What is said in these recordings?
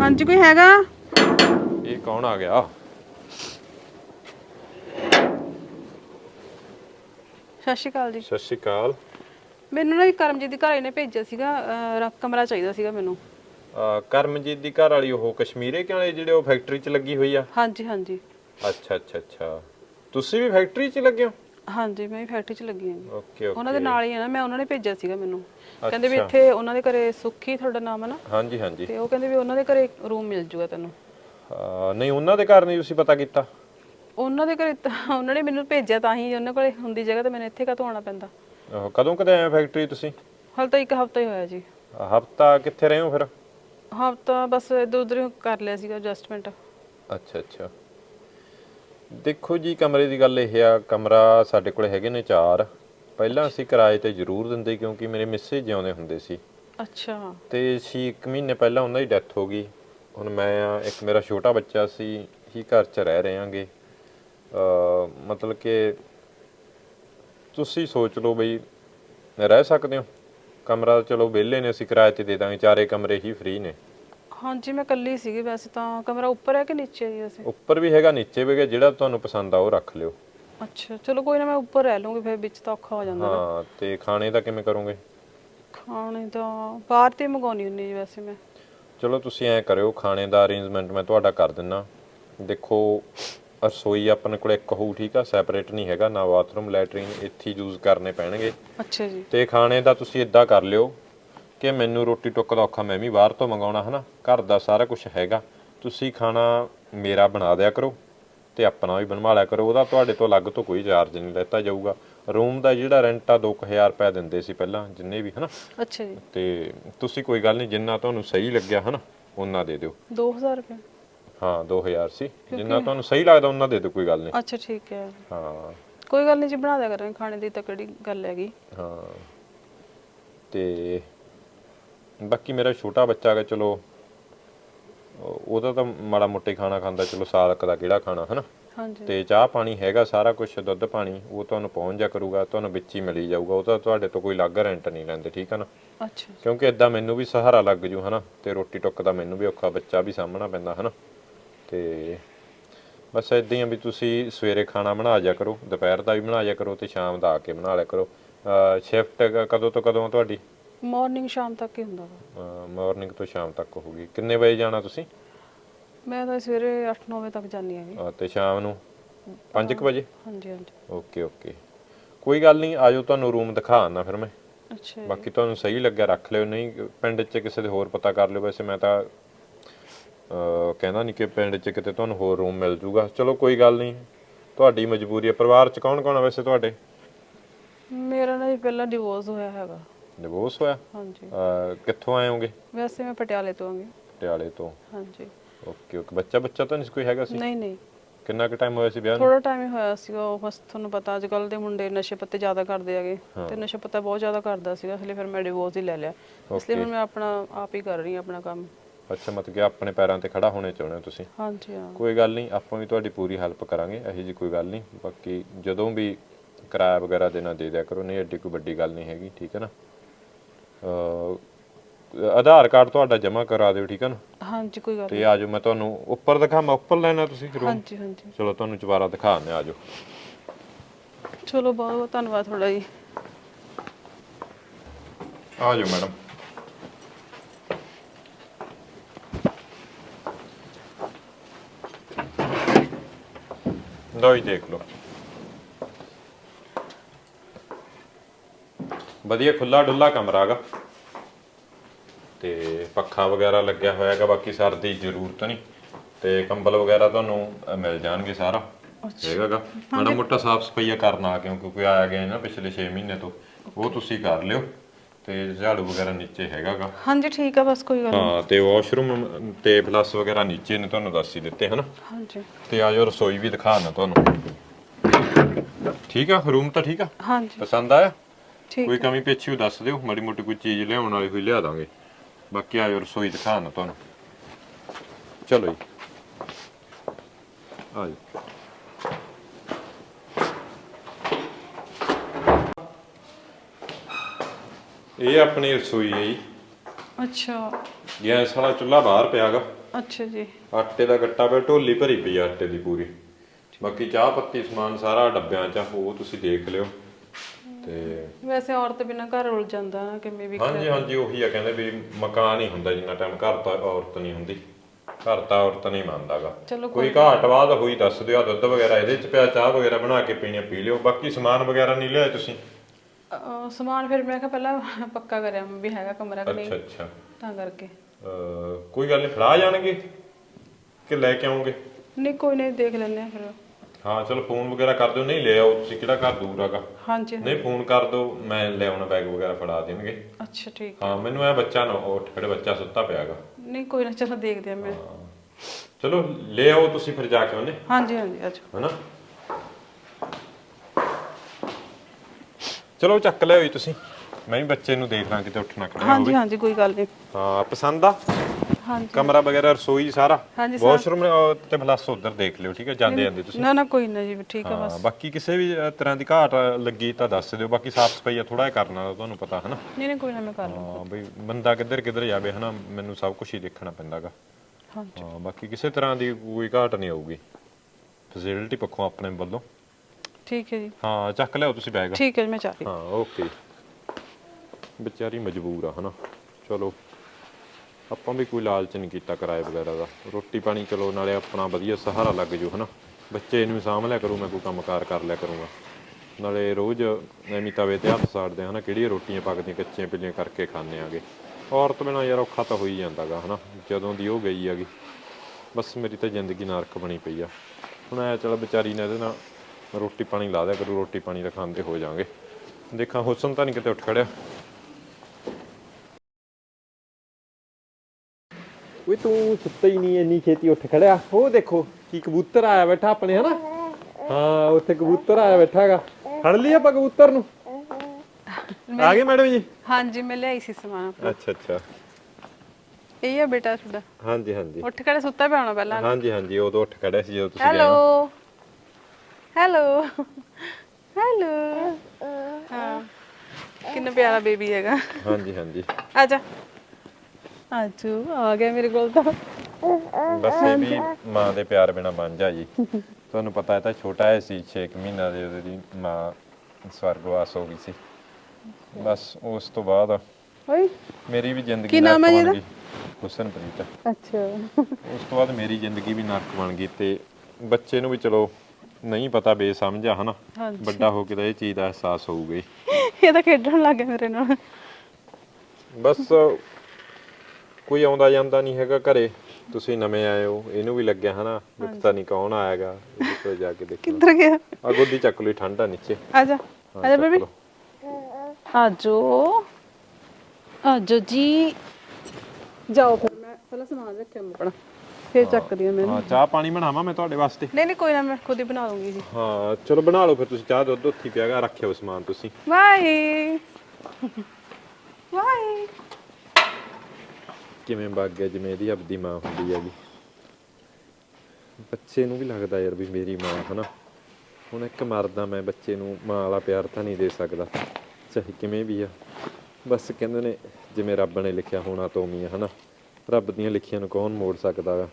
ਹਾਂਜੀ ਕੋਈ ਹੈਗਾ? ਇਹ ਕੌਣ ਆ ਗਿਆ? ਸਤਿ ਸ਼੍ਰੀ ਅਕਾਲ ਜੀ। ਸਤਿ ਸ਼੍ਰੀ ਅਕਾਲ। ਮੈਨੂੰ ਨਾ ਇੱਕ ਕਰਮਜੀਤ ਦੀ ਘਰ ਵਾਲੀ ਨੇ ਭੇਜਿਆ ਸੀਗਾ ਅਹ, ਰਾ- ਕਮਰਾ ਚਾਹੀਦਾ ਸੀਗਾ ਮੈਨੂੰ। ਅਹ ਕਰਮਜੀਤ ਦੀ ਘਰ ਵਾਲੀ ਉਹ ਕਸ਼ਮੀਰੇ ਕਿਉਂ ਵਾਲੇ ਜਿਹੜੇ ਉਹ ਫੈਕਟਰੀ 'ਚ ਲੱਗੀ ਹੋਈ ਆ? ਹਾਂਜੀ ਹਾਂਜੀ। ਅੱਛਾ ਅੱਛਾ ਅੱਛਾ। ਤੁਸੀਂ ਵੀ ਫੈਕਟਰੀ 'ਚ ਲੱਗੇ ਹੋ? ਹਾਂਜੀ ਮੈਂ ਫੈਕਟਰੀ 'ਚ ਲੱਗੀ ਹਾਂ ਜੀ। ਓਕੇ ਉਹਨਾਂ ਦੇ ਓਕੇ ਨਾਲ ਹੀ ਹੈ ਨਾ ਮੈਂ ਉਹਨਾਂ ਨੇ ਭੇਜਿਆ ਸੀਗਾ ਮੈਨੂੰ। ਕਹਿੰਦੇ ਵੀ ਇੱਥੇ ਉਹਨਾਂ ਦੇ ਘਰੇ ਸੁੱਖੀ ਤੁਹਾਡਾ ਨਾਮ ਹੈ ਨਾ। ਹਾਂਜੀ ਹਾਂਜੀ। ਤੇ ਉਹ ਕਹਿੰਦੇ ਵੀ ਉਹਨਾਂ ਦੇ ਘਰੇ ਰੂਮ ਮਿਲ ਜੂਗਾ ਤੈਨੂੰ। ਅਹ ਨਹੀਂ ਉਹਨਾਂ ਦੇ ਘਰ ਨਹੀਂ ਤੁਸੀਂ ਪਤਾ ਕੀਤਾ? ਉਹਨਾਂ ਦੇ ਘਰੇ ਤਾਂ ਉਹਨਾਂ ਨੇ ਮੈਨੂੰ ਭੇਜਿਆ ਤਾਂ ਹੀ ਉਹਨਾਂ ਕੋਲੇ ਹੁੰਦੀ ਜਗ੍ਹਾ ਤੇ ਮੈਨੂੰ ਇੱਥੇ ਕਾਹਤੋਂ ਆਉਣਾ ਪੈਂਦਾ। ਉਹ ਕਦੋਂ ਕਦੇ ਆਏ ਫੈਕਟਰੀ ਤੁਸੀਂ? ਹਾਲ ਤਾਂ ਇੱਕ ਹਫਤਾ ਹੀ ਹੋਇਆ ਜੀ। ਹਫਤਾ ਕਿੱਥੇ ਰਹੇ ਹੋ ਫਿਰ? ਹਫਤਾ ਬਸ ਇੱਧਰ ਉੱਧਰ ਕਰ ਲਿਆ ਸੀਗਾ ਐਡਜਸਟਮੈਂਟ ਅੱਛਾ ਅੱਛਾ। ਦੇਖੋ ਜੀ ਕਮਰੇ ਦੀ ਗੱਲ ਇਹ ਆ ਕਮਰਾ ਸਾਡੇ ਕੋਲ ਹੈਗੇ ਨੇ ਚਾਰ। ਪਹਿਲਾਂ ਅਸੀਂ ਕਿਰਾਏ ਤੇ ਜ਼ਰੂਰ ਦਿੰਦੇ ਕਿਉਂਕਿ ਮੇਰੇ ਮਿੱਸੇ ਜਿਉਂਦੇ ਹੁੰਦੇ ਸੀ। ਅੱਛਾ। ਤੇ ਛੇ ਇੱਕ ਮਹੀਨੇ ਪਹਿਲਾਂ ਉਹਨਾਂ ਦੀ ਡੈਥ ਹੋ ਗਈ। ਹੁਣ ਮੈਂ ਆ ਇੱਕ ਮੇਰਾ ਛੋਟਾ ਬੱਚਾ ਸੀ ਹੀ ਘਰ 'ਚ ਰਹਿ ਰਹੇ ਆਂਗੇ ਅ ਮਤਲਬ ਕਿ ਤੁਸੀਂ ਸੋਚ ਲਓ ਬਈ ਰਹਿ ਸਕਦੇ ਹੋ। ਕਮਰਾ ਚਲੋ ਵਿਹਲੇ ਨੇ ਅਸੀਂ ਕਿਰਾਏ ਤੇ ਦੇ ਦਾਂਗੇ। ਚਾਰੇ ਕਮਰੇ ਹੀ ਫ੍ਰੀ ਨੇ। ਹਾਂਜੀ ਮੈਂ ਇਕੱਲੀ ਸੀਗੀ ਵੈਸੇ ਤਾਂ। ਕਮਰਾ ਉੱਪਰ ਹੈ ਕਿ ਨੀਚੇ ਹੈ ਜੀ ਵੈਸੇ? ਉੱਪਰ ਵੀ ਹੈਗਾ ਨੀਚੇ ਵੀ ਹੈਗਾ ਜਿਹੜਾ ਤੁਹਾਨੂੰ ਪਸੰਦ ਆ ਉਹ ਰੱਖ ਲਿਓ। ਅੱਛਾ ਚਲੋ ਕੋਈ ਨਾ ਮੈਂ ਉੱਪਰ ਰਹਿ ਲੂੰਗੀ ਫਿਰ ਵਿੱਚ ਤਾਂ ਔਖਾ ਹੋ ਜਾਂਦਾ ਨਾ। ਹਾਂ ਤੇ ਖਾਣੇ ਦਾ ਕਿਵੇਂ ਕਰੋਗੇ? ਖਾਣੇ ਦਾ ਬਾਹਰ ਤੇ ਮੰਗਾਉਣੀ ਹੁੰਦੀ ਜੀ ਵੈਸੇ ਮੈਂ। ਚਲੋ ਤੁਸੀਂ ਐਂ ਕਰਿਓ ਖਾਣੇ ਦਾ ਅਰੇਂਜਮੈਂਟ ਮੈਂ ਤੁਹਾਡਾ ਕਰ ਦਿੰਨਾ। ਦੇਖੋ ਰਸੋਈ ਆਪਣੇ ਕੋਲ ਇੱਕ ਹੋਊ ਠੀਕ ਆ ਸੈਪਰੇਟ ਨਹੀਂ ਹੈਗਾ ਨਾ ਬਾਥਰੂਮ ਲੈਟਰੀਨ ਇੱਥੇ ਯੂਜ਼ ਕਰਨੇ ਪੈਣਗੇ। ਅੱਛਾ ਜੀ। ਤੇ ਖਾਣੇ ਦਾ ਤੁਸੀਂ ਇਦਾਂ ਕਰ ਲਿਓ ਕਿ ਮੈਨੂੰ ਰੋਟੀ ਟੁੱਕ ਦਾ ਔਖਾ ਮੈਂ ਵੀ ਬਾਹਰ ਤੋਂ ਮੰਗਾਉਣਾ ਹਨਾ? ਘਰ ਦਾ ਸਾਰਾ ਕੁਝ ਹੈਗਾ। ਤੁਸੀਂ ਖਾਣਾ ਮੇਰਾ ਬਣਾ ਦਿਆ ਕਰੋ ਤੇ ਆਪਣਾ ਵੀ ਬਣਵਾ ਲਿਆ ਕਰੋ। ਉਹਦਾ ਤੁਹਾਡੇ ਤੋਂ ਅਲੱਗ ਤੋਂ ਕੋਈ ਚਾਰਜ ਨਹੀਂ ਲੈਤਾ ਜਾਊਗਾ। ਰੂਮ ਦਾ ਜਿਹੜਾ ਰੈਂਟ ਆ 2000 ਰੁਪਏ ਦਿੰਦੇ ਸੀ ਪਹਿਲਾਂ ਜਿੰਨੇ ਵੀ ਹਨਾ? ਅੱਛਾ ਜੀ। ਤੇ ਤੁਸੀਂ ਕੋਈ ਗੱਲ ਨਹੀਂ ਜਿੰਨਾ ਤੁਹਾਨੂੰ ਸਹੀ ਲੱਗਿਆ ਹਨਾ ਉਹਨਾਂ ਦੇ ਦਿਓ। 2000 ਰੁਪਏ? ਹਾਂ 2000 ਸੀ। ਜਿੰਨਾ ਤੁਹਾਨੂੰ ਸਹੀ ਲੱਗਦਾ ਉਹਨਾਂ ਦੇ ਦਿਓ ਕੋਈ ਗੱਲ ਨਹੀਂ। ਅੱਛਾ ਠੀਕ ਹੈ। ਹਾਂ। ਕੋਈ ਗੱਲ ਨਹੀਂ ਜੀ ਬਣਾ ਦਿਆ ਕਰਾਂਗੇ। ਖਾਣੇ ਦੀ ਤਾਂ ਕਿਹੜੀ ਗੱਲ ਹੈਗੀ? ਹਾਂ। ਤੇ ਬਾਕੀ ਮੇਰਾ ਛੋਟਾ ਬੱਚਾ ਹੈਗਾ ਚਲੋ ਉਹ- ਉਹਦਾ ਤਾਂ ਮਾੜਾ ਮੋਟੇ ਖਾਣਾ ਖਾਂਦਾ ਚਲੋ ਸਾਲਕ ਦਾ ਕਿਹੜਾ ਖਾਣਾ ਹਨਾ? ਹਾਂਜੀ। ਤੇ ਚਾਹ ਪਾਣੀ ਹੈਗਾ ਸਾਰਾ ਕੁਝ ਦੁੱਧ ਪਾਣੀ ਉਹ ਤੁਹਾਨੂੰ ਪਹੁੰਚ ਜਾ ਕਰੂਗਾ ਤੁਹਾਨੂੰ ਵਿੱਚ ਹੀ ਮਿਲੀ ਜਾਊਗਾ ਉਹ ਤਾਂ ਤੁਹਾਡੇ ਤੋਂ ਕੋਈ ਅਲੱਗ ਰੈਂਟ ਨਹੀਂ ਲੈਂਦੇ ਠੀਕ ਹੈ ਨਾ? ਅੱਛਾ। ਕਿਉਂਕਿ ਇਦਾਂ ਮੈਨੂੰ ਵੀ ਸਹਾਰਾ ਲੱਗ ਜੂ ਹਨਾ? ਤੇ ਰੋਟੀ ਟੁੱਕ ਦਾ ਮੈਨੂੰ ਵੀ ਔਖਾ ਬੱਚਾ ਵੀ ਸਾਹਮਣਾ ਪੈਂਦਾ ਹਨਾ? ਤੇ ਬਸ ਇਦਾਂ ਹੀ ਆ ਵੀ ਤੁਸੀਂ ਸਵੇਰੇ ਖਾਣਾ ਬਣਾ ਜਾ ਕਰੋ ਦੁਪਹਿਰ ਦਾ ਵੀ ਬਣਾ ਜਾ ਕਰੋ ਤੇ ਸ਼ਾਮ ਦਾ ਆ ਕੇ ਬਣਾ ਲਿਆ ਕਰੋ। ਸ਼ਿਫਟ ਕਦੋਂ ਤੋਂ ਕਦੋਂ ਤੁਹਾਡੀ? ਮਾਰਨਿੰਗ ਸ਼ਾਮ ਤੱਕ ਹੀ ਹੁੰਦਾ ਵਾ। ਮਾਰਨਿੰਗ ਤੋਂ ਸ਼ਾਮ ਤੱਕ ਹੋਊਗੀ। ਕਿੰਨੇ ਵਜੇ ਜਾਣਾ ਤੁਸੀਂ? ਮੈਂ ਤਾਂ ਸਵੇਰੇ 8-9 ਵਜੇ ਤੱਕ ਜਾਂਦੀ ਹੈਗੀ ਅਹ ਤੇ ਸ਼ਾਮ ਨੂੰ? 5 ਵਜੇ? ਹਾਂਜੀ ਹਾਂਜੀ। Okay okay. ਕੋਈ ਗੱਲ ਨਹੀਂ ਆਜੋ ਤੁਹਾਨੂੰ ਰੂਮ ਦਿਖਾ ਆਣਾ ਫਿਰ ਮੈਂ। ਅੱਛਾ ਜੀ। ਬਾਕੀ ਤੁਹਾਨੂੰ ਸਹੀ ਲੱਗਿਆ ਰੱਖ ਲਿਓ। ਨਹੀਂ ਪਿੰਡ 'ਚ ਕਿਸੇ ਦੇ ਹੋਰ ਪਤਾ ਕਰ ਲਿਓ। ਵੈਸੇ ਮੈਂ ਤਾਂ ਅਹ ਕਹਿੰਦਾ ਨਹੀਂ ਕਿ ਪਿੰਡ 'ਚ ਕਿਤੇ ਤੁਹਾਨੂੰ ਹੋਰ ਰੂਮ ਮਿਲ ਜੂਗਾ। ਚਲੋ ਕੋਈ ਗੱਲ ਨਹੀਂ। ਤੁਹਾਡੀ ਮਜਬੂਰੀ ਹੈ। ਪਰਿਵਾਰ 'ਚ ਕੌਣ ਕੌਣ ਹੈ ਵੈਸੇ ਤੁਹਾਡੇ? ਮੇਰਾ ਨਾ ਜੀ ਪਹਿਲਾਂ ਡਿਵੋਰਸ ਹੋਇਆ ਹੈਗਾ। ਡਿਵੋਰਸ ਹੋਇਆ? ਹਾਂਜੀ। ਅਹ ਕਿੱਥੋਂ ਆਏ ਹੋਗੇ? ਵੈਸੇ ਮੈਂ ਪਟਿਆਲੇ ਤੋਂ ਆਂਗੀ। ਪਟਿਆਲੇ ਤੋਂ। ਹਾਂਜੀ। Okay okay. ਬੱਚਾ ਬੱਚਾ ਤਾਂ ਨਹੀਂ ਕੋਈ ਹੈਗਾ ਸੀ? ਨਹੀਂ ਨਹੀਂ। ਕਿੰਨਾ ਕੁ ਟਾਈਮ ਹੋਇਆ ਸੀ ਵਿਆਹ ਨੂੰ? ਥੋੜਾ ਟਾਈਮ ਹੀ ਹੋਇਆ ਸੀਗਾ ਉਹ ਬਸ ਤੁਹਾਨੂੰ ਪਤਾ ਅੱਜ ਕੱਲ ਦੇ ਮੁੰਡੇ ਨਸ਼ੇ ਪੱਤੇ ਜ਼ਿਆਦਾ ਕਰਦੇ ਹੈਗੇ। ਤੇ ਨਸ਼ਾ ਪੱਤਾ ਬਹੁਤ ਜ਼ਿਆਦਾ ਕਰਦਾ ਸੀਗਾ ਇਸ ਲਈ ਫਿਰ ਮੈਂ ਡਿਵੋਰਸ ਹੀ ਲੈ ਲਿਆ। ਇਸ ਲਈ ਹੁਣ ਮੈਂ ਆਪਣਾ ਆਪ ਹੀ ਕਰ ਰਹੀ ਹਾਂ ਆਪਣਾ ਕੰਮ। ਅੱਛਾ ਮਤਲਬ ਕਿ ਆਪਣੇ ਪੈਰਾਂ ਤੇ ਖੜਾ ਹੋਣੇ ਚਾਹੁੰਦੇ ਹੋ ਤੁਸੀਂ? ਹਾਂਜੀ ਹਾਂ। ਕੋਈ ਗੱਲ ਨਹੀਂ ਆਪਾਂ ਵੀ ਤੁਹਾਡੀ ਪੂਰੀ ਹੈਲਪ ਕਰਾਂਗੇ ਇਹੋ ਜੀ ਕੋਈ ਗੱਲ ਨਹੀਂ। ਬਾਕੀ ਜਦੋਂ ਵੀ ਕਿਰਾਇਆ ਵਗੈਰਾ ਦੇਣਾ ਦੇ ਦਿਆ ਕਰੋ ਨਹੀਂ ਐਡੀ ਕੋਈ ਵੱਡੀ ਗੱਲ ਨਹੀਂ ਹੈਗੀ ਠੀਕ ਹੈ ਨਾ? ਅ ਆਧਾਰ ਕਾਰਡ ਤੁਹਾਡਾ ਜਮ੍ਹਾਂ ਕਰਾ ਦਿਓ ਠੀਕ ਹੈ ਨਾ? ਹਾਂਜੀ ਕੋਈ ਗੱਲ ਤੇ ਆਜੋ ਮੈਂ ਤੁਹਾਨੂੰ ਉੱਪਰ ਦਿਖਾਵਾਂ ਉੱਪਰ ਲੈਣਾ ਤੁਸੀਂ ਨਹੀਂ। ਰੂਮ ਹਾਂਜੀ ਹਾਂਜੀ। ਚਲੋ ਤੁਹਾਨੂੰ ਦੁਬਾਰਾ ਦਿਖਾਉਂਦੇ ਆਜੋ। ਚਲੋ ਬਹੁਤ ਬਹੁਤ ਧੰਨਵਾਦ ਤੁਹਾਡਾ ਜੀ। ਆਜੋ ਮੈਡਮ। ਲਓ ਜੀ ਦੇਖ ਲਓ। ਵਧੀਆ ਖੁੱਲਾ ਡੁੱਲਾ ਕਮਰਾ ਹੈਗਾ। ਤੇ ਪੱਖਾ ਵਗੈਰਾ ਲੱਗਿਆ ਹੋਇਆ ਹੈਗਾ ਬਾਕੀ ਸਰਦੀ ਜ਼ਰੂਰਤ ਨਹੀਂ। ਤੇ ਕੰਬਲ ਵਗੈਰਾ ਤੁਹਾਨੂੰ ਮਿਲ ਜਾਣਗੇ ਸਾਰਾ। ਹੈਗਾਗਾ ਮਾੜਾ ਮੋਟਾ ਸਾਫ਼ ਸਫਾਈਆ ਕਰਨਾ ਕਿਉਂਕਿ ਕੋਈ ਆਇਆ ਗਿਆ ਨਾ ਪਿਛਲੇ 6 ਮਹੀਨੇ ਤੋਂ। ਉਹ ਤੁਸੀਂ ਕਰ ਲਿਓ। ਤੇ ਝਾੜੂ ਵਗੈਰਾ ਨੀਚੇ ਹੈਗਾਗਾ ਹਾਂਜੀ ਠੀਕ ਆ ਬਸ ਕੋਈ ਗੱਲ ਨਹੀਂ। ਹਾਂ ਤੇ ਵਾਸ਼ਰੂਮ ਤੇ ਪਲੱਸ ਵਗੈਰਾ ਨੀਚੇ ਨੇ ਤੁਹਾਨੂੰ ਦੱਸ ਹੀ ਦਿੱਤੇ ਹਨਾ? ਹਾਂਜੀ। ਤੇ ਆਜੋ ਰਸੋਈ ਵੀ ਦਿਖਾਣਾ ਤੁਹਾਨੂੰ। ਠੀਕ ਆ ਰੂਮ ਤਾਂ ਠੀਕ ਆ? ਹਾਂਜੀ। ਪਸੰਦ ਆਇਆ? ਕੋਈ ਕਮੀ ਪੇਛੀ ਦੱਸ ਦਿਓ ਮਾੜੀ ਮੋਟੀ ਕੋਈ ਚੀਜ਼ ਲਿਆਉਣ ਵਾਲੀ ਹੋਈ ਲਿਆ ਦਾਂਗੇ। ਬਾਕੀ ਆਜੋ ਰਸੋਈ ਦਿਖਾਣਾ ਤੁਹਾਨੂੰ। ਚਲੋ ਜੀ। ਆਜੋ ਇਹ ਆਪਣੀ ਰਸੋਈ ਹੈ ਜੀ। ਅੱਛਾ। ਗੈਸ ਵਾਲਾ ਚੁੱਲ੍ਹਾ ਬਾਹਰ ਪਿਆਗਾ। ਅੱਛਾ ਜੀ। ਆਟੇ ਦਾ ਗੱਟਾ ਪਿਆ ਢੋਲੀ ਭਰੀ ਪਈ ਆ ਆਟੇ ਦੀ ਪੂਰੀ। ਬਾਕੀ ਚਾਹ ਪੱਤੀ ਸਮਾਨ ਸਾਰਾ ਡੱਬਿਆਂ 'ਚ ਆ, ਉਹ ਤੁਸੀਂ ਦੇਖ ਲਿਓ। ਤੇ ਵੈਸੇ ਔਰਤ ਬਿਨਾਂ ਘਰ ਉਲ ਜਾਂਦਾ ਨਾ ਕਿਵੇਂ ਵੀ ਹਾਂਜੀ ਹਾਂਜੀ ਉਹੀ ਆ ਕਹਿੰਦੇ ਵੀ ਮਕਾਨ ਹੀ ਹੁੰਦਾ ਜਿੰਨਾ ਟਾਈਮ ਘਰ ਤਾਂ ਔਰਤ ਨਹੀਂ ਹੁੰਦੀ। ਘਰ ਤਾਂ ਔਰਤ ਨਹੀਂ ਮੰਨਦਾਗਾ ਕੋਈ ਘਾਟ ਬਾਤ ਹੋਈ ਦੱਸ ਦਿਓ ਦੁੱਧ ਵਗੈਰਾ ਇਹਦੇ 'ਚ ਪਿਆ ਚਾਹ ਵਗੈਰਾ ਬਣਾ ਕੇ ਪੀਣੀ ਪੀ ਲਿਓ। ਬਾਕੀ ਸਮਾਨ ਵਗੈਰਾ ਨਹੀਂ ਲਿਆਏ ਤੁਸੀਂ? ਸਮਾਨ ਫਿਰ ਮੈਂ ਕਿਹਾ ਪਹਿਲਾਂ ਪੱਕਾ ਕਰਿਆ ਮੈਂ ਵੀ ਹੈਗਾ ਕਮਰਾ ਕਿ ਅੱਛਾ ਨਹੀਂ ਅੱਛਾ। ਤਾਂ ਕਰਕੇ। ਕੋਈ ਗੱਲ ਨਹੀਂ ਫੜਾ ਜਾਣਗੇ ਕਿ ਲੈ ਕੇ ਆਉਂਗੇ ਨਹੀਂ ਕੋਈ ਨਹੀਂ ਦੇਖ ਆ ਫਿਰ। ਹਾਂ ਚਲੋ ਫੋਨ ਵਗੈਰਾ ਕਰ ਦਿਓ ਨਹੀਂ ਲੈ ਆਓ ਤੁਸੀਂ ਕਿਹੜਾ ਘਰ ਦੂਰ ਹੈਗਾ। ਹਾਂਜੀ। ਨਹੀਂ ਫੋਨ ਕਰ ਦਿਓ ਮੈਂ ਲੈ ਆਉਣਾ ਬੈਗ ਵਗੈਰਾ ਫੜਾ ਦੇਣਗੇ। ਅੱਛਾ ਠੀਕ ਹਾਂ। ਮੈਨੂੰ ਇਹ ਬੱਚਾ ਨਾ ਉੱਠ ਖੜੇ ਬੱਚਾ ਸੁੱਤਾ ਪਿਆਗਾ ਨਹੀਂ ਕੋਈ ਨਾ ਚਲੋ ਦੇਖਦੇ ਆ ਮੈਂ ਚਲੋ ਲੈ ਆਓ ਤੁਸੀਂ ਫਿਰ ਜਾ ਕੇ ਉਹਨੇ। ਹਾਂਜੀ ਹਾਂਜੀ ਅੱਛਾ ਹਨਾ? ਚਲੋ ਚੱਕ ਲਿਆਓ ਜੀ ਤੁਸੀਂ। ਮੈਂ ਵੀ ਬੱਚੇ ਨੂੰ ਦੇਖ ਲਾਂ ਕਿਤੇ ਉੱਠਣਾ ਖੜਾ ਹਾਂਜੀ ਹਾਂਜੀ ਕੋਈ ਗੱਲ ਨਹੀਂ। ਹਾਂ ਪਸੰਦ ਆ? ਹਾਂਜੀ। ਕਮਰਾ ਵਗੈਰਾ ਰਸੋਈ ਸਾਰਾ? ਹਾਂਜੀ, ਵਾਸ਼ਰੂਮ ਤੇ ਫਲੱਸ ਉਧਰ ਦੇਖ ਲਿਓ ਠੀਕ ਹੈ? ਜਾਂਦੇ ਜਾਂਦੇ ਤੁਸੀਂ। ਨਾ ਨਾ ਕੋਈ ਨਾ ਜੀ ਠੀਕ ਆ ਬਸ। ਹਾਂ ਬਾਕੀ ਕਿਸੇ ਵੀ ਅ, ਤਰ੍ਹਾਂ ਦੀ ਘਾਟ ਲੱਗੀ ਤਾਂ ਦੱਸ ਦਿਓ ਬਾਕੀ ਸਾਫ਼ ਸਫ਼ਾਈ ਆ ਥੋੜਾ ਜਿਹਾ ਕਰਨਾ ਤੁਹਾਨੂੰ ਪਤਾ ਹਨਾ? ਨਹੀਂ ਨਹੀਂ ਕੋਈ ਨਾ ਮੈਂ ਕਰ ਲਵਾਂ ਹਾਂ ਬਈ ਬੰਦਾ ਕਿੱਧਰ ਕਿੱਧਰ ਜਾਵੇ ਹਨਾ ਮੈਨੂੰ ਸਭ ਕੁਝ ਹੀ ਦੇਖਣਾ ਪੈਂਦਾਗਾ। ਹਾਂਜੀ। ਹਾਂ ਬਾਕੀ ਕਿਸੇ ਤਰ੍ਹਾਂ ਦੀ ਕੋਈ ਘਾਟ ਨਹੀਂ ਆਊਗੀ। ਫੈਸਿਲਿਟੀ ਪੱਖੋਂ ਆਪਣੇ ਵੱਲੋਂ। ਠੀਕ ਹੈ ਜੀ। ਹਾਂ ਚੱਕ ਲਿਆਓ ਤੁਸੀਂ ਬੈਗ। ਠੀਕ ਹੈ ਜੀ ਮੈਂ ਚਾਹ ਰਹੀ ਹਾਂ ਓਕੇ ਵਿਚਾਰੀ ਮਜਬੂਰ ਆ ਹਨਾ? ਚਲੋ। ਆਪਾਂ ਵੀ ਕੋਈ ਲਾਲਚ ਨਹੀਂ ਕੀਤਾ ਕਿਰਾਏ ਵਗੈਰਾ ਦਾ। ਰੋਟੀ ਪਾਣੀ ਚਲੋ, ਨਾਲੇ ਆਪਣਾ ਵਧੀਆ ਸਹਾਰਾ ਲੱਗ ਜੂ, ਹਨਾ। ਬੱਚੇ ਨੂੰ ਵੀ ਸਾਂਭ ਲਿਆ ਕਰੂ, ਮੈਂ ਕੋਈ ਕੰਮਕਾਰ ਕਰ ਲਿਆ ਕਰੂੰਗਾ। ਨਾਲੇ ਰੋਜ਼ ਐਵੇਂ ਤਵੇ ਤੇ ਹੱਥ ਸਾੜਦੇ ਹਨਾ, ਕਿਹੜੀਆਂ ਰੋਟੀਆਂ ਪੱਕਦੀਆਂ, ਕੱਚੀਆਂ ਪਿੱਲੀਆਂ ਕਰਕੇ ਖਾਂਦੇ ਆਗੇ। ਔਰਤ ਬਿਨਾਂ ਯਾਰ ਔਖਾ ਤਾਂ ਹੋ ਹੀ ਜਾਂਦਾਗਾ, ਹਨਾ, ਜਦੋਂ ਦੀ ਉਹ ਗਈ ਹੈਗੀ ਬਸ ਮੇਰੀ ਤਾਂ ਜ਼ਿੰਦਗੀ ਨਰਕ ਬਣੀ ਪਈ ਆ। ਹੁਣ ਐ ਚਲ ਵਿਚਾਰੀ ਨੇ ਇਹਦੇ ਨਾਲ ਰੋਟੀ ਪਾਣੀ ਲਾ ਦਿਆ ਕਰੂ, ਰੋਟੀ ਪਾਣੀ ਦਾ ਖਾਂਦੇ ਹੋ ਜਾਾਂਗੇ। ਦੇਖਾਂ ਹੁਸਨ ਤਾਂ ਨਹੀਂ ਕਿਤੇ ਉੱਠ ਖੜਿਆ। ਓਏ ਤੂੰ ਸੁੱਤਾ ਹੀ ਨਹੀਂ ਇੰਨੀ ਛੇਤੀ ਉੱਠ ਖੜਿਆ। ਉਹ ਦੇਖੋ ਕੀ ਕਬੂਤਰ ਆਇਆ ਬੈਠਾ ਆਪਣੇ ਹਨਾ? ਹਾਂ ਉੱਥੇ ਕਬੂਤਰ ਆਇਆ ਬੈਠਾ ਹੈਗਾ ਫੜ ਲਈ ਆਪਾਂ ਕਬੂਤਰ ਨੂੰ? ਆ ਗਏ ਮੈਡਮ ਜੀ? ਹਾਂਜੀ ਮੈਂ ਲਿਆਈ ਸੀ ਸਮਾਨ ਅੱਛਾ ਅੱਛਾ। ਇਹ ਆ ਬੇਟਾ ਤੁਹਾਡਾ? ਹਾਂਜੀ ਹਾਂਜੀ। ਉੱਠ ਕੇ ਸੁੱਤਾ ਪਿਆ ਹੋਣਾ ਪਹਿਲਾਂ। ਹਾਂਜੀ ਹਾਂਜੀ ਉਦੋਂ ਉੱਠ ਖੜਿਆ ਸੀ ਜਦੋਂ ਤੁਸੀਂ ਗਏ। Hello hello. ਹੈਲੋ। ਹਾਂ। ਕਿੰਨਾ ਪਿਆਰਾ ਬੇਬੀ ਹੈਗਾ। ਹਾਂਜੀ ਹਾਂਜੀ। ਆ ਜਾ। ਆਜੂ ਆ ਗਿਆ ਮੇਰੇ ਕੋਲ ਤਾਂ। ਬਸ ਵੀ ਮਾਂ ਦੇ ਪਿਆਰ ਬਿਨਾ ਬਣ ਜਾ ਜੀ ਤੁਹਾਨੂੰ ਪਤਾ ਹੈ ਤਾਂ ਛੋਟਾ ਹੈ ਸੀ 6 ਮਹੀਨਾ ਦੇ ਉਹਦੀ ਮਾਂ ਸਵਰਗਵਾਸ ਹੋ ਗਈ ਸੀ। ਬਸ ਉਸ ਤੋਂ ਬਾਅਦ ਓਏ ਮੇਰੀ ਵੀ ਜ਼ਿੰਦਗੀ ਕੀ ਨਾਮ ਹੈ ਗਈ। ਹੁਸਨਪ੍ਰੀਤ। ਅੱਛਾ। ਉਸ ਤੋਂ ਬਾਅਦ ਮੇਰੀ ਜ਼ਿੰਦਗੀ ਵੀ ਨਰਕ ਬਣ ਗਈ ਤੇ ਬੱਚੇ ਨੂੰ ਵੀ ਚਲੋ ਨਹੀਂ ਪਤਾ ਬੇਸਮਝ ਆ ਹਨਾ। ਹਾਂਜੀ। ਵੱਡਾ ਹੋ ਕੇ ਤਾਂ ਇਹ ਚੀਜ਼ ਦਾ ਅਹਿਸਾਸ ਹੋਊਗਾ ਹੀ। ਇਹ ਤਾਂ ਖੇਡਣ ਲੱਗ ਗਿਆ ਮੇਰੇ ਨਾਲ। ਬਸ ਕੋਈ ਆਉਂਦਾ ਜਾਂਦਾ ਨਹੀਂ ਹੈਗਾ ਘਰੇ। ਤੁਸੀਂ ਨਵੇਂ ਆਏ ਹੋ ਇਹਨੂੰ ਵੀ ਲੱਗਿਆ ਹਨਾ ਵੀ ਪਤਾ ਨਹੀਂ ਕੌਣ ਆਏਗਾ ਕੋਲ ਜਾ ਕੇ ਦੇਖਣਾ ਕਿੱਧਰ ਗਿਆ? ਆ ਗੋਦੀ ਚੱਕ ਲਈ ਠੰਡਾ ਨੀਚੇ। ਆ ਜਾ ਆ ਜਾ ਬੇਬੀ। ਆਜੋ ਆਜੋ ਜੀ। ਜਾਓ ਫਿਰ ਮੈਂ ਪਹਿਲਾਂ ਸਮਾਨ ਰੱਖਿਆ ਮੈਂ ਆਪਣਾ। ਫਿਰ ਚੱਕਦੀ ਆ ਮੈਂ ਹਾਂ ਚਾਹ ਪਾਣੀ ਬਣਾਵਾਂ ਮੈਂ ਤੁਹਾਡੇ ਵਾਸਤੇ? ਨਹੀਂ ਨਹੀਂ ਕੋਈ ਨਾ ਮੈਂ ਖੁਦ ਹੀ ਬਣਾ ਲੂੰਗੀ ਜੀ। ਹਾਂ ਚਲੋ ਬਣਾ ਲਓ ਫਿਰ ਤੁਸੀਂ ਚਾਹ ਦੁੱਧ ਉੱਥੇ ਪਿਆਗਾ ਰੱਖਿਓ ਸਮਾਨ ਤੁਸੀਂ। ਬਾਏ ਬਾਏ ਕਿਵੇਂ ਵਗ ਗਿਆ ਜਿਵੇਂ ਇਹਦੀ ਆਪਦੀ ਮਾਂ ਹੁੰਦੀ ਹੈਗੀ। ਬੱਚੇ ਨੂੰ ਵੀ ਲੱਗਦਾ ਯਾਰ ਵੀ ਮੇਰੀ ਮਾਂ, ਹਨਾ। ਹੁਣ ਇੱਕ ਮਰਦਾ ਮੈਂ ਬੱਚੇ ਨੂੰ ਮਾਂ ਵਾਲਾ ਪਿਆਰ ਤਾਂ ਨਹੀਂ ਦੇ ਸਕਦਾ। ਚਾਹੇ ਕਿਵੇਂ ਵੀ ਆ। ਬਸ ਕਹਿੰਦੇ ਨੇ, ਜਿਵੇਂ ਰੱਬ ਨੇ ਲਿਖਿਆ ਹੋਣਾ ਤੋਂ ਮੀ ਹਨਾ। ਰੱਬ ਦੀਆਂ ਲਿਖੀਆਂ ਨੂੰ ਕੌਣ ਮੋੜ ਸਕਦਾ ਗਾ?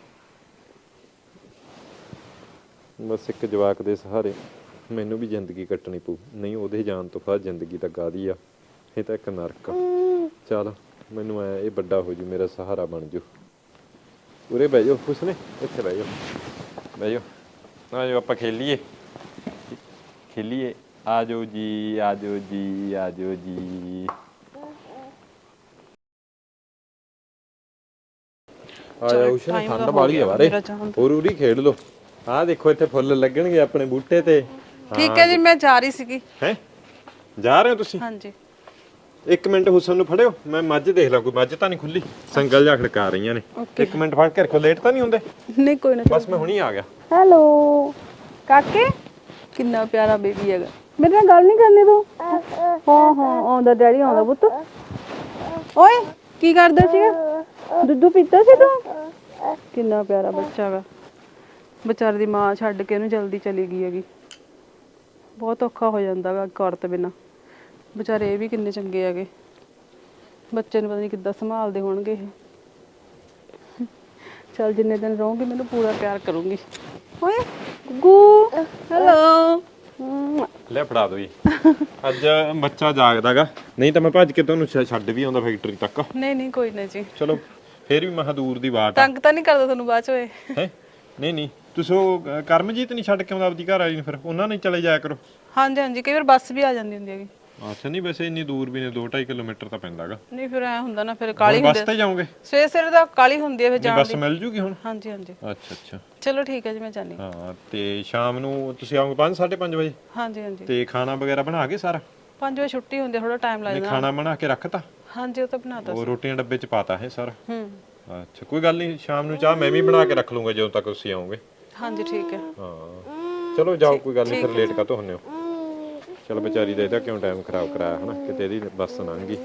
ਬਸ ਇੱਕ ਜਵਾਕ ਦੇ ਸਹਾਰੇ ਮੈਨੂੰ ਵੀ ਜ਼ਿੰਦਗੀ ਕੱਟਣੀ ਪਊ। ਨਹੀਂ, ਉਹਦੇ ਜਾਣ ਤੋਂ ਬਾਅਦ ਜ਼ਿੰਦਗੀ ਤਾਂ ਗਾਦੀ ਆ। ਇਹ ਤਾਂ ਇੱਕ ਨਰਕ ਆ। ਚੱਲ। ਮੈਨੂੰ ਐ ਇਹ ਵੱਡਾ ਹੋ ਜੂ ਮੇਰਾ ਸਹਾਰਾ ਬਣ ਜੂ। ਉਰੇ ਬਹਿ ਜਾਓ ਖੁਸ਼ ਨੇ ਇੱਥੇ ਬਹਿ ਜਾਓ। ਬਹਿ ਜਾਓ। ਆ ਜਾਓ ਆਪਾਂ ਖੇਲੀਏ। ਖੇਲੀਏ। ਆ ਜਾਓ ਜੀ ਆ ਜਾਓ ਜੀ ਆ ਜਾਓ ਜੀ। ਆ ਜਾਓ ਉਸ਼ਨ ਠੰਡ ਵਾਲੀ ਆ ਬਾਰੇ। ਹੋਰ ਉਰੀ ਖੇਡ ਲਓ। ਆ ਦੇਖੋ ਇੱਥੇ ਫੁੱਲ ਲੱਗਣਗੇ ਆਪਣੇ ਬੂਟੇ ਤੇ। ਠੀਕ ਹੈ ਜੀ ਮੈਂ ਜਾ ਰਹੀ ਸੀਗੀ। ਹੈ? ਜਾ ਰਹੇ ਹੋ ਤੁਸੀਂ? ਹਾਂਜੀ। ਇੱਕ ਮਿੰਟ ਹੁਸਨ ਨੂੰ ਫੜਿਓ ਮੈਂ ਮੱਝ ਦੇਖ ਲਾਂ ਕੋਈ ਮੱਝ ਤਾਂ ਨਹੀਂ ਖੁੱਲੀ। ਸੰਗਲ ਜਾ ਖੜਕਾ ਰਹੀਆਂ ਨੇ। ਇੱਕ ਮਿੰਟ ਫੜ ਕੇ ਰੱਖੋ ਲੇਟ ਤਾਂ ਨਹੀਂ ਹੁੰਦੇ? ਨਹੀਂ ਕੋਈ ਨਾ ਬਸ ਮੈਂ ਹੁਣੀ ਆ ਗਿਆ। ਹੈਲੋ। ਕਾਕੇ? ਕਿੰਨਾ ਪਿਆਰਾ ਬੇਬੀ ਹੈਗਾ। ਮੇਰੇ ਨਾਲ ਗੱਲ ਨਹੀਂ ਕਰਨੀ ਤੂੰ। ਹਾਂ ਹਾਂ ਆਉਂਦਾ ਡੈਡੀ ਆਉਂਦਾ ਪੁੱਤ। ਓਏ ਕੀ ਕਰਦਾ ਸੀਗਾ? ਦੁੱਧੂ ਪੀਤਾ ਸੀ ਤੂੰ? ਕਿੰਨਾ ਪਿਆਰਾ ਬੱਚਾ ਹੈਗਾ। ਵਿਚਾਰੇ ਦੀ ਮਾਂ ਛੱਡ ਕੇ ਉਹਨੂੰ ਜਲਦੀ ਚਲੀ ਗਈ ਹੈਗੀ। ਬਹੁਤ ਔਖਾ ਹੋ ਜਾਂਦਾ ਗਾ ਇੱਕ ਔਰਤ ਬਿਨਾਂ। ਵਿਚਾਰੇ ਇਹ ਵੀ ਕਿੰਨੇ ਚੰਗੇ ਹੈਗੇ। ਬੱਚੇ ਨੂੰ ਪਤਾ ਨਹੀਂ ਕਿੱਦਾਂ ਸੰਭਾਲਦੇ ਹੋਣਗੇ ਇਹ। ਚੱਲ ਜਿੰਨੇ ਦਿਨ ਰਹੂੰਗੀ ਮੈਨੂੰ ਪੂਰਾ ਪਿਆਰ ਕਰੂੰਗੀ। ਓਏ। ਗੁੱਗੂ। ਹੈਲੋ। ਲੈ ਫੜਾ ਦੋ ਜੀ। ਅੱਜ ਬੱਚਾ ਜਾਗਦਾਗਾ ਨਹੀਂ ਤਾਂ ਮੈਂ ਭੱਜ ਕੇ ਤੁਹਾਨੂੰ ਛ- ਛੱਡ ਵੀ ਆਉਂਦਾ ਫੈਕਟਰੀ ਤੱਕ। ਨਹੀਂ ਨਹੀਂ ਕੋਈ ਨਾ ਜੀ। ਚਲੋ ਫੇਰ ਵੀ ਮਹਾ ਦੂਰ ਦੀ ਬਾਤ ਆ। ਤੰਗ ਤਾਂ ਨਹੀਂ ਕਰਦਾ ਤੁਹਾਨੂੰ ਬਾਅਦ ਚ ਹੋਏ ਹੈ? ਨਹੀਂ ਨਹੀਂ। ਤੁਸੀਂ ਉਹ ਅ, ਕਰਮਜੀਤ ਨਹੀਂ ਛੱਡ ਕੇ ਆਉਂਦਾ ਆਪਦੀ ਘਰ ਵਾਲੀ ਨੂੰ ਫਿਰ? ਉਹਨਾਂ ਨੇ ਚਲੇ ਜਾਇਆ ਕਰੋ। ਹਾਂਜੀ ਹਾਂਜੀ। ਕਈ ਵਾਰ ਬੱਸ ਵੀ ਆ ਜਾਂਦੀ ਹੁੰਦੀ ਹੈਗੀ। ਅੱਛਾ ਨਹੀਂ ਵੈਸੇ ਇੰਨੀ ਦੂਰ ਵੀ ਨੇ 2.5 ਕਿਲੋਮੀਟਰ ਤਾਂ ਪੈਂਦਾਗਾ ਨਹੀਂ ਫਿਰ ਐ ਹੁੰਦਾ ਨਾ ਫਿਰ ਕਾਲੀ ਬੱਸ ਹੁੰਦੀ ਤੇ ਜਾਓਗੇ? ਸਵੇਰੇ ਸਵੇਰੇ ਤਾਂ ਕਾਲੀ ਹੁੰਦੀ ਹੈ ਫਿਰ ਨਹੀਂ ਜਾਣ ਬੱਸ ਦੀ। ਮਿਲ ਜੂਗੀ ਹੁਣ? ਹਾਂਜੀ ਹਾਂਜੀ। ਅੱਛਾ ਅੱਛਾ। ਚਲੋ ਠੀਕ ਹੈ ਜੀ ਮੈਂ ਜਾਣੀ ਹਾਂ। ਤੇ ਸ਼ਾਮ ਨੂੰ ਤੁਸੀਂ ਆਓਗੇ 5 5:30 ਵਜੇ? ਹਾਂਜੀ ਹਾਂਜੀ। ਤੇ ਖਾਣਾ ਵਗੈਰਾ ਬਣਾ ਕੇ ਸਾਰਾ? 5 ਵਜੇ ਛੁੱਟੀ ਹੁੰਦੀ ਥੋੜਾ ਟਾਈਮ ਨਹੀਂ ਲੱਗਦਾ ਖਾਣਾ ਬਣਾ ਕੇ ਰੱਖਤਾ? ਹਾਂਜੀ ਉਹ ਤਾਂ ਬਣਾਤਾ ਉਹ ਰੋਟੀਆਂ ਡੱਬੇ ਚ ਪਾਤਾ ਹੈ ਸਾਰਾ? ਹੂੰ। ਅੱਛਾ ਕੋਈ ਗੱਲ ਨਹੀਂ ਸ਼ਾਮ ਨੂੰ ਚਾਹ ਮੈਂ ਵੀ ਬਣਾ ਕੇ ਰੱਖ ਲੂੰਗਾ ਜਦੋਂ ਤੱਕ ਤੁਸੀਂ ਆਓਗੇ। ਹਾਂਜੀ ਠੀਕ ਹੈ। ਹਾਂ। ਚਲੋ ਜਾਓ ਕੋਈ ਗੱਲ ਨਹੀਂ ਫਿਰ ਲੇਟ ਕਾਤੋਂ ਹੁੰਨੇ ਹੋ? ਚਲ ਵਿਚਾਰੀ ਦਾ ਇਹਦਾ ਕਿਉਂ ਟਾਈਮ ਖਰਾਬ ਕਰਾਇਆ, ਹਨਾ? ਕਿਤੇ ਇਹਦੀ ਬੱਸ ਲੰਘ ਗਈ।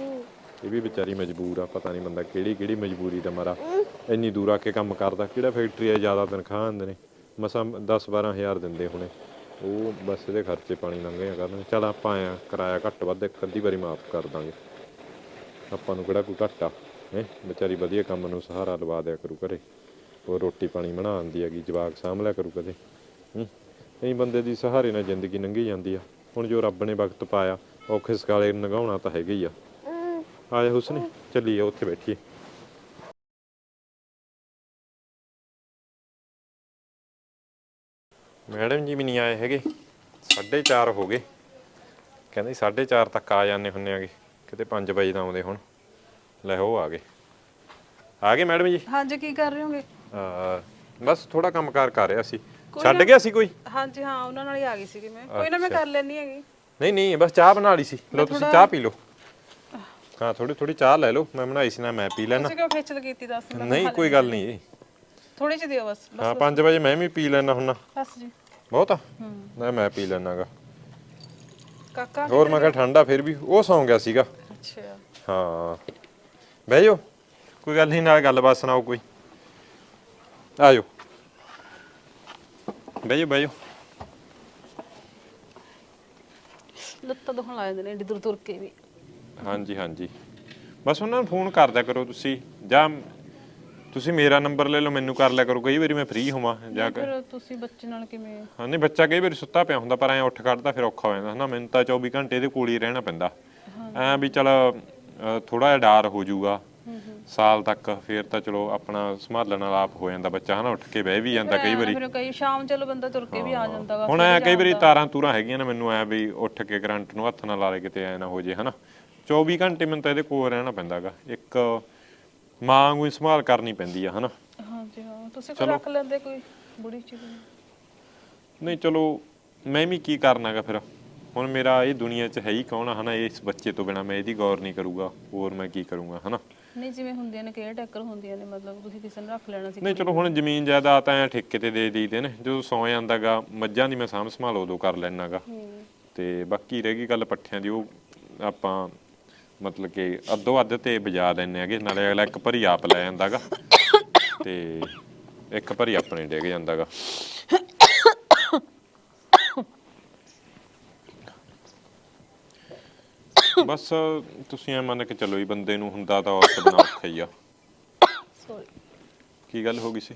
ਇਹ ਵੀ ਵਿਚਾਰੀ ਮਜਬੂਰ ਆ, ਪਤਾ ਨਹੀਂ ਬੰਦਾ ਕਿਹੜੀ ਕਿਹੜੀ ਮਜਬੂਰੀ ਦਾ ਮਾਰਾ। ਇੰਨੀ ਦੂਰ ਆ ਕੇ ਕੰਮ ਕਰਦਾ, ਕਿਹੜਾ ਫੈਕਟਰੀ ਆ ਜ਼ਿਆਦਾ ਤਨਖਾਹ ਦਿੰਦੇ ਨੇ। ਮਸਾਂ 10 12000 ਦਿੰਦੇ ਹੁਣੇ। ਉਹ ਬੱਸ ਦੇ ਖਰਚੇ ਪਾਣੀ ਲੰਘਿਆ ਕਰਨ। ਚਲ ਆਪਾਂ ਆ, ਕਿਰਾਇਆ ਘੱਟ ਵੱਧ, ਇੱਕ ਅੱਧੀ ਵਾਰੀ ਮਾਫ ਕਰ ਦਾਂਗੇ। ਆਪਾਂ ਨੂੰ ਕਿਹੜਾ ਕੋਈ ਘਾਟਾ, ਹੈ? ਵਿਚਾਰੀ ਵਧੀਆ ਕੰਮ ਨੂੰ ਸਹਾਰਾ ਲਵਾ ਦਿਆ ਕਰੂ ਘਰੇ। ਉਹ ਰੋਟੀ ਪਾਣੀ ਬਣਾ ਆਂਦੀ ਹੈਗੀ, ਜਵਾਕ ਸਾਂਭ ਲਿਆ ਕਰੂ ਕਦੇ। ਹੂੰ? ਨਹੀਂ ਬੰਦੇ ਦੀ ਸਹਾਰੇ ਨਾਲ ਜ਼ਿੰਦਗੀ ਲੰਘੀ ਜਾਂਦੀ ਆ। ਹੁਣ ਜੋ ਰੱਬ ਨੇ ਵਕਤ ਪਾਇਆ ਔਖੇ ਸਕਾਲੇ ਨਗਾਉਣਾ ਤਾਂ ਹੈਗਾ ਹੀ ਆ। ਆਏ ਹੁਸਨੇ ਚੱਲੀਏ ਉੱਥੇ ਬੈਠੀਏ। ਮੈਡਮ ਜੀ ਵੀ ਨਹੀਂ ਆਏ ਹੈਗੇ। 4:30 ਹੋ ਗਏ। ਕਹਿੰਦੇ 4:30 ਤੱਕ ਆ ਜਾਂਦੇ ਹੁੰਨੇ ਆਗੇ। ਕਿਤੇ 5 ਵਜੇ ਤਾਂ ਆਉਂਦੇ ਹੁਣ। ਲੈ ਉਹ ਆ ਗਏ। ਆ ਗਏ ਮੈਡਮ ਜੀ? ਹਾਂਜੀ ਕੀ ਕਰ ਰਹੇ ਹੋਗੇ? ਬਸ ਥੋੜਾ ਕੰਮਕਾਰ ਕਰ ਰਿਹਾ ਸੀ। ਛੱਡ ਗਿਆ ਸੀ ਕੋਈ? ਹਾਂਜੀ ਹਾਂ ਉਹਨਾਂ ਨਾਲ ਹੀ ਆ ਗਈ ਸੀਗੀ ਮੈਂ। ਕੋਈ ਨਾ ਮੈਂ ਕਰ ਲੈਣੀ ਹੈਗੀ। ਨਹੀਂ ਨਹੀਂ ਬਸ ਚਾਹ ਬਣਾ ਲਈ ਸੀ। ਲਓ ਤੁਸੀਂ ਚਾਹ ਪੀ ਲਓ। ਹਾਂ ਥੋੜੀ ਥੋੜੀ ਚਾਹ ਲੈ ਲਓ। ਮੈਂ ਬਣਾਈ ਸੀ ਨਾ ਮੈਂ ਪੀ ਲੈਣਾ ਤੁਸੀਂ ਕਿਉਂ ਖੇਚਲ ਕੀਤੀ ਦੱਸ ਨਹੀਂ ਕੋਈ ਗੱਲ ਨਹੀਂ। ਜੀ ਥੋੜੀ ਜਿਹੀ ਦਿਓ ਬਸ ਹਾਂ 5 ਵਜੇ ਮੈਂ ਵੀ ਪੀ ਲੈਣਾ ਹੁੰਨਾ। ਬਸ ਜੀ। ਬਹੁਤ ਆ? ਨਾ ਮੈਂ ਪੀ ਲੈਣਾਗਾ ਕਾਕਾ ਹੋਰ ਮੈਂ ਕਿਹਾ ਠੰਡਾ ਫਿਰ ਵੀ ਉਹ ਸੌਂ ਗਿਆ ਸੀਗਾ। ਅੱਛਾ। ਹਾਂ। ਬਹਿ ਜਾਓ। ਕੋਈ ਗੱਲ ਨਹੀਂ ਨਾਲ ਗੱਲਬਾਤ ਸੁਣਾਓ ਕੋਈ। ਆ ਜਾਓ। ਬਹਿ ਜਾਓ ਲੱਤਾਂ ਦੁਖਣ ਲੱਗ ਜਾਂਦੇ ਨੇ ਏਡੀ ਦੂਰ ਤੁਰ ਕੇ ਵੀ। ਹਾਂਜੀ ਹਾਂਜੀ। ਬਸ ਉਹਨਾਂ ਨੂੰ ਫੋਨ ਕਰਦਿਆ ਕਰੋ ਤੁਸੀਂ ਜਾਂ ਤੁਸੀਂ ਮੇਰਾ ਨੰਬਰ ਲੈ ਲਓ ਮੈਨੂੰ ਕਰ ਲਿਆ ਕਰੋ ਕਈ ਵਾਰੀ ਮੈਂ ਫ੍ਰੀ ਹੋਵਾਂ ਜਾਂ ਕ- ਫਿਰ ਤੁਸੀਂ ਬੱਚੇ ਨਾਲ ਕਿਵੇਂ? ਹਾਂ ਨਹੀਂ ਬੱਚਾ ਕਈ ਵਾਰੀ ਸੁੱਤਾ ਪਿਆ ਹੁੰਦਾ ਪਰ ਐ ਉੱਠ ਖੜਦਾ ਫਿਰ ਔਖਾ ਹੋ ਜਾਂਦਾ ਹਨਾ? ਮੈਨੂੰ ਤਾਂ 24 ਘੰਟੇ ਇਹਦੇ ਕੋਲ ਹੀ ਰਹਿਣਾ ਪੈਂਦਾ। ਐ ਵੀ ਚਲ ਥੋੜਾ ਜਿਹਾ ਡਰ ਹੋ ਜਾਊਗਾ। ਸਾਲ ਤੱਕ ਫਿਰ ਤਾਂ ਚਲੋ ਆਪਣਾ ਸੰਭਾਲਣ ਵਾਲਾ ਆਪ ਹੋ ਜਾਂਦਾ ਬੱਚਾ ਹਨਾ ਉੱਠ ਕੇ ਬਹਿ ਵੀ ਜਾਂਦਾ ਕਈ ਵਾਰੀ। ਫਿਰ ਕਈ ਸ਼ਾਮ ਚਲੋ ਬੰਦਾ ਤੁਰ ਕੇ ਵੀ ਆ ਜਾਂਦਾ ਵਾ ਹੁਣ ਐ ਕਈ ਵਾਰੀ ਤਾਰਾਂ ਤੂਰਾਂ ਹੈਗੀਆਂ ਨੇ ਮੈਨੂੰ ਐ ਵੀ ਉੱਠ ਕੇ ਕਰੰਟ ਨੂੰ ਹੱਥ ਨਾ ਲਾ ਲੇ ਕਿਤੇ ਐ ਨਾ ਹੋ ਜੇ ਹਨਾ। 24 ਘੰਟੇ ਮੈਨੂੰ ਤਾਂ ਇਹਦੇ ਕੋਲ ਰਹਿਣਾ ਪੈਂਦਾਗਾ। ਇੱਕ ਮਾਂ ਹੀ ਸੰਭਾਲ ਕਰਨੀ ਪੈਂਦੀ ਆ ਹਨਾ। ਹਾਂਜੀ ਹਾਂ ਤੁਸੀਂ ਕੋਈ ਰੱਖ ਲੈਂਦੇ ਕੋਈ ਬੁੜੀ ਚੀਜ਼ ਨਹੀਂ ਚਲੋ ਮੈਂ ਵੀ ਕੀ ਕਰਨਾਗਾ ਫਿਰ? ਹੁਣ ਮੇਰਾ ਇਹ ਦੁਨੀਆ 'ਚ ਹੈ ਹੀ ਕੌਣ ਹਨਾ ਇਸ ਬੱਚੇ ਤੋਂ ਬਿਨਾ ਮੈਂ ਇਹਦੀ ਗੌਰ ਨਹੀਂ ਕਰੂਗਾ ਹੋਰ ਮੈਂ ਕੀ ਕਰੂੰਗਾ ਹਨਾ। ਨਹੀਂ ਜਿਵੇਂ ਹੁੰਦੀਆਂ ਨੇ ਕੇਅਰ ਟੈਕਰ ਹੁੰਦੀਆਂ ਨੇ ਮਤਲਬ ਤੁਸੀਂ ਕਿਸੇ ਨੂੰ ਰੱਖ ਲੈਣਾ ਸੀ ਨਹੀਂ ਚਲੋ ਹੁਣ ਜ਼ਮੀਨ ਜਾਇਦਾਦ ਐ ਠੇਕੇ ਤੇ ਦੇ ਦਈਦੇ ਨੇ। ਜਦੋਂ ਸੌ ਜਾਂਦਾਗਾ ਮੱਝਾਂ ਦੀ ਮੈਂ ਸਾਂਭ ਸੰਭਾਲ ਉਦੋਂ ਕਰ ਲੈਣਾਗਾ। ਤੇ ਬਾਕੀ ਰਹਿ ਗਈ ਗੱਲ ਪੱਠਿਆਂ ਦੀ ਉਹ ਆਪਾਂ ਮਤਲਬ ਕਿ ਅੱਧੋ ਅੱਧ ਤੇ ਬਜਾ ਲੈਣੇ ਹੈਗੇ ਨਾਲੇ ਅਗਲਾ ਇੱਕ ਭਰੀ ਆਪ ਲੈ ਜਾਂਦਾਗਾ ਤੇ ਇੱਕ ਭਰੀ ਆਪਣੇ ਡਿੱਗ ਜਾਂਦਾਗਾ। ਬਸ ਤੁਸੀਂ ਐ ਮੰਨ ਕੇ ਚੱਲੋ ਹੀ ਬੰਦੇ ਨੂੰ ਹੁੰਦਾ ਤਾਂ ਔਰਤ ਬਣਾ ਔਖਾ ਹੀ ਆ। ਸੌਰੀ ਕੀ ਗੱਲ ਹੋ ਗਈ ਸੀ?